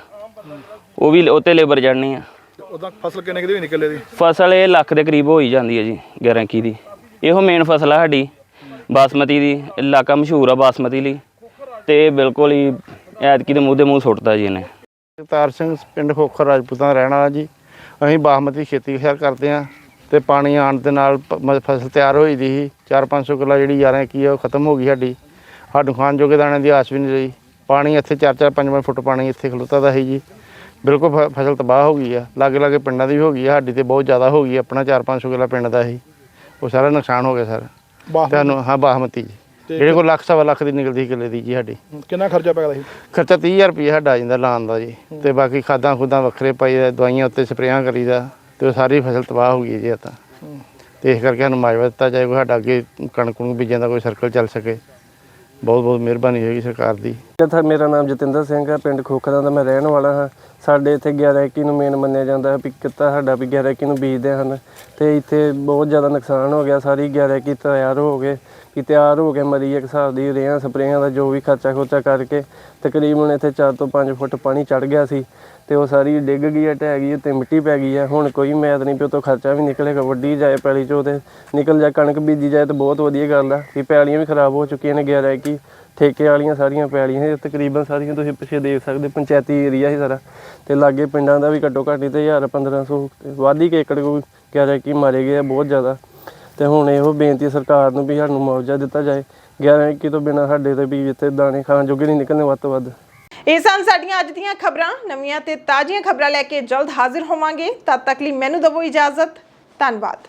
ਉਹ ਵੀ ਉੱਤੇ ਲੇਬਰ ਚੜਨੀ ਆ। ਤੇ ਉਦਾਂ ਫਸਲ ਕਿੰਨੇ ਕੁ ਦੀ ਹੋਈ ਕਿੱਲੇ ਦੀ? ਫਸਲ ਇਹ ਲੱਖ ਦੇ ਕਰੀਬ ਹੋ ਹੀ ਜਾਂਦੀ ਹੈ ਜੀ 11 ਕੀ ਦੀ। ਇਹੋ ਮੇਨ ਫਸਲ ਆ ਸਾਡੀ ਬਾਸਮਤੀ ਦੀ ਇਲਾਕਾ ਮਸ਼ਹੂਰ ਆ ਬਾਸਮਤੀ ਲਈ। ਤੇ ਇਹ ਬਿਲਕੁਲ ਹੀ ਐਤਕੀ ਦੇ ਮੂੰਹ ਦੇ ਮੂੰਹ ਸੁੱਟਦਾ ਜੀ ਇਹਨੇ। ਜਗਤਾਰ ਸਿੰਘ ਪਿੰਡ ਖੋਖਰ ਰਾਜਪੂਤਾਂ ਦਾ ਰਹਿਣ ਵਾਲਾ ਜੀ। ਅਸੀਂ ਬਾਸਮਤੀ ਖੇਤੀ ਖਿਆਲ ਕਰਦੇ ਆ ਤੇ ਪਾਣੀ ਆਉਣ ਦੇ ਨਾਲ ਫਸਲ ਤਿਆਰ ਹੋਈ ਦੀ ਸੀ। 4-500 ਕਿੱਲਾ ਜਿਹੜੀ 11 ਕੀ ਆ ਉਹ ਖਤਮ ਹੋ ਗਈ ਸਾਡੀ। ਸਾਨੂੰ ਖਾਣ ਜੋਗੇ ਦਾਣੇ ਦੀ ਆਸ ਵੀ ਨਹੀਂ ਰਹੀ। ਪਾਣੀ ਇੱਥੇ 4-4 5-5 ਫੁੱਟ ਪਾਣੀ ਇੱਥੇ ਖਲੋਤਾ ਦਾ ਸੀ ਜੀ। ਬਿਲਕੁਲ ਫਸਲ ਤਬਾਹ ਹੋ ਗਈ ਆ। ਲਾਗੇ ਲਾਗੇ ਪਿੰਡਾਂ ਦੀ ਵੀ ਹੋ ਗਈ ਆ। ਸਾਡੀ ਤੇ ਬਹੁਤ ਜ਼ਿਆਦਾ ਹੋ ਗਈ ਆਪਣਾ 4-500 ਕਿੱਲਾ ਪਿੰਡ ਦਾ ਸੀ। ਉਹ ਸਾਰਾ ਨੁਕਸਾਨ ਹੋ ਗਿਆ ਸਰ। ਤੁਹਾਨੂੰ ਹਾਂ ਬਾਸਮਤੀ ਜੀ। ਜਿਹੜੇ ਕੋਲ ਲੱਖ ਸਵਾ ਲੱਖ ਦੀ ਨਿਕਲਦੀ ਸੀ ਕਿੱਲੇ ਦੀ ਜੀ ਸਾਡੀ। ਕਿੰਨਾ ਖਰਚਾ ਪੈ ਗਿਆ ਸੀ? ਖਰਚਾ 30000 ਰੁਪਏ ਸਾਡਾ ਆ ਜਾਂਦਾ ਲਾਉਣ ਦਾ ਜੀ। ਤੇ ਬਾਕੀ ਖਾਦਾਂ ਖੁਦਾਂ ਵੱਖਰੇ ਪਾਈ ਦਾ ਦਵਾਈਆਂ ਉੱਤੇ ਸਪਰੇਆਂ ਕਰੀਦਾ ਤੇ ਉਹ ਸਾਰੀ ਫਸਲ ਤਬਾਹ ਹੋ ਗਈ ਜੀ ਇਹ ਤਾਂ। ਤੇ ਇਸ ਕਰਕੇ ਸਾਨੂੰ ਮਾਜਵਾ ਦਿੱਤਾ ਜਾਏ ਕੋਈ ਸਾਡਾ ਅੱਗੇ ਕਣਕ ਨੂੰ ਬੀਜਣ ਦਾ ਕੋਈ ਸਰਕਲ ਚੱਲ ਸਕੇ। ਬਹੁਤ ਬਹੁਤ ਮਿਹਰਬਾਨੀ ਹੋਏਗੀ ਸਰਕਾਰ ਦੀ। ਜਿੱਥੇ ਮੇਰਾ ਨਾਮ ਜਤਿੰਦਰ ਸਿੰਘ ਹੈ, ਪਿੰਡ ਖੋਖਰਾਂ ਦਾ ਮੈਂ ਰਹਿਣ ਵਾਲਾ ਹਾਂ। ਸਾਡੇ ਇੱਥੇ 11 ਇੱਕੀ ਨੂੰ ਮੇਨ ਮੰਨਿਆ ਜਾਂਦਾ ਹੈ ਵੀ ਕਿੱਤਾ ਸਾਡਾ ਵੀ 11 ਇੱਕੀ ਨੂੰ ਬੀਜਦੇ ਹਨ। ਤੇ ਇੱਥੇ ਬਹੁਤ ਜ਼ਿਆਦਾ ਨੁਕਸਾਨ ਹੋ ਗਿਆ, ਸਾਰੀ 11 ਇੱਕੀ ਤਿਆਰ ਹੋ ਗਏ ਕਿ ਤਿਆਰ ਹੋ ਕੇ ਮਰੀ ਇੱਕ ਹਿਸਾਬ ਦੀ ਰੇਹਾਂ ਸਪਰੇਆਂ ਦਾ ਜੋ ਵੀ ਖਰਚਾ ਖੋਚਾ ਕਰਕੇ ਤਕਰੀਬਨ ਇੱਥੇ 4 ਤੋਂ 5 ਫੁੱਟ ਪਾਣੀ ਚੜ ਗਿਆ ਸੀ। ਤੇ ਉਹ ਸਾਰੀ ਡਿੱਗ ਗਈ ਹੈ, ਢਹਿ ਗਈ ਹੈ, ਤੇ ਮਿੱਟੀ ਪੈ ਗਈ ਹੈ। ਹੁਣ ਕੋਈ ਮੈਦ ਨਹੀਂ ਪਿਓ ਤੋਂ ਖਰਚਾ ਵੀ ਨਿਕਲੇਗਾ ਵੱਡੀ ਜਾਏ ਪੈਲੀ ਚੋਂ ਤੇ ਨਿਕਲ ਜਾਏ ਕਣਕ ਬੀਜੀ ਜਾਏ ਤੇ ਬਹੁਤ ਵਧੀਆ ਗੱਲ ਆ ਕਿ ਪੈਲੀਆਂ ਵੀ ਖਰਾਬ ਹੋ ਚੁੱਕੀਆਂ ਨੇ 11 ਇੱਕੀ। ਠੇਕੇ ਵਾਲੀਆਂ ਸਾਰੀਆਂ ਪੈਲੀਆਂ ਇਹ ਤਕਰੀਬਨ ਸਾਰੀਆਂ ਤੁਸੀਂ ਪਿੱਛੇ ਦੇਖ ਸਕਦੇ, ਪੰਚਾਇਤੀ ਏਰੀਆ ਹੀ ਸਾਰਾ। ਤੇ ਲਾਗੇ ਪਿੰਡਾਂ ਦਾ ਵੀ ਘੱਟੋ ਘੱਟ ਹੀ ਤੇ 1000 1500 ਵਾਧੀ ਕੇ ਏਕੜ ਕੋਈ ਕਹਿ ਰਿਹਾ ਕਿ ਮਾਰੇ ਗਏ ਬਹੁਤ ਜ਼ਿਆਦਾ। ਤੇ ਹੁਣ ਇਹੋ ਬੇਨਤੀ ਸਰਕਾਰ ਨੂੰ ਵੀ ਸਾਨੂੰ ਮੁਆਵਜ਼ਾ ਦਿੱਤਾ ਜਾਏ। 11 ਇੱਕੀ ਤੋਂ ਬਿਨਾਂ ਸਾਡੇ ਤੇ ਵੀ ਇੱਥੇ ਦਾਣੇ ਖਾਣ ਜੋਗੇ ਨਹੀਂ ਨਿਕਲਣੇ, ਵੱਧ ਤੋਂ ਵੱਧ। ਇਹ ਸਨ ਸਾਡੀਆਂ ਅੱਜ ਦੀਆਂ ਖਬਰਾਂ। ਨਵੀਆਂ ਤੇ ਤਾਜ਼ੀਆਂ ਖਬਰਾਂ ਲੈ ਕੇ ਜਲਦ ਹਾਜ਼ਰ ਹੋਵਾਂਗੇ। ਤਦ ਤੱਕ ਲਈ ਮੈਨੂੰ ਦਵੋ ਇਜਾਜ਼ਤ। ਧੰਨਵਾਦ।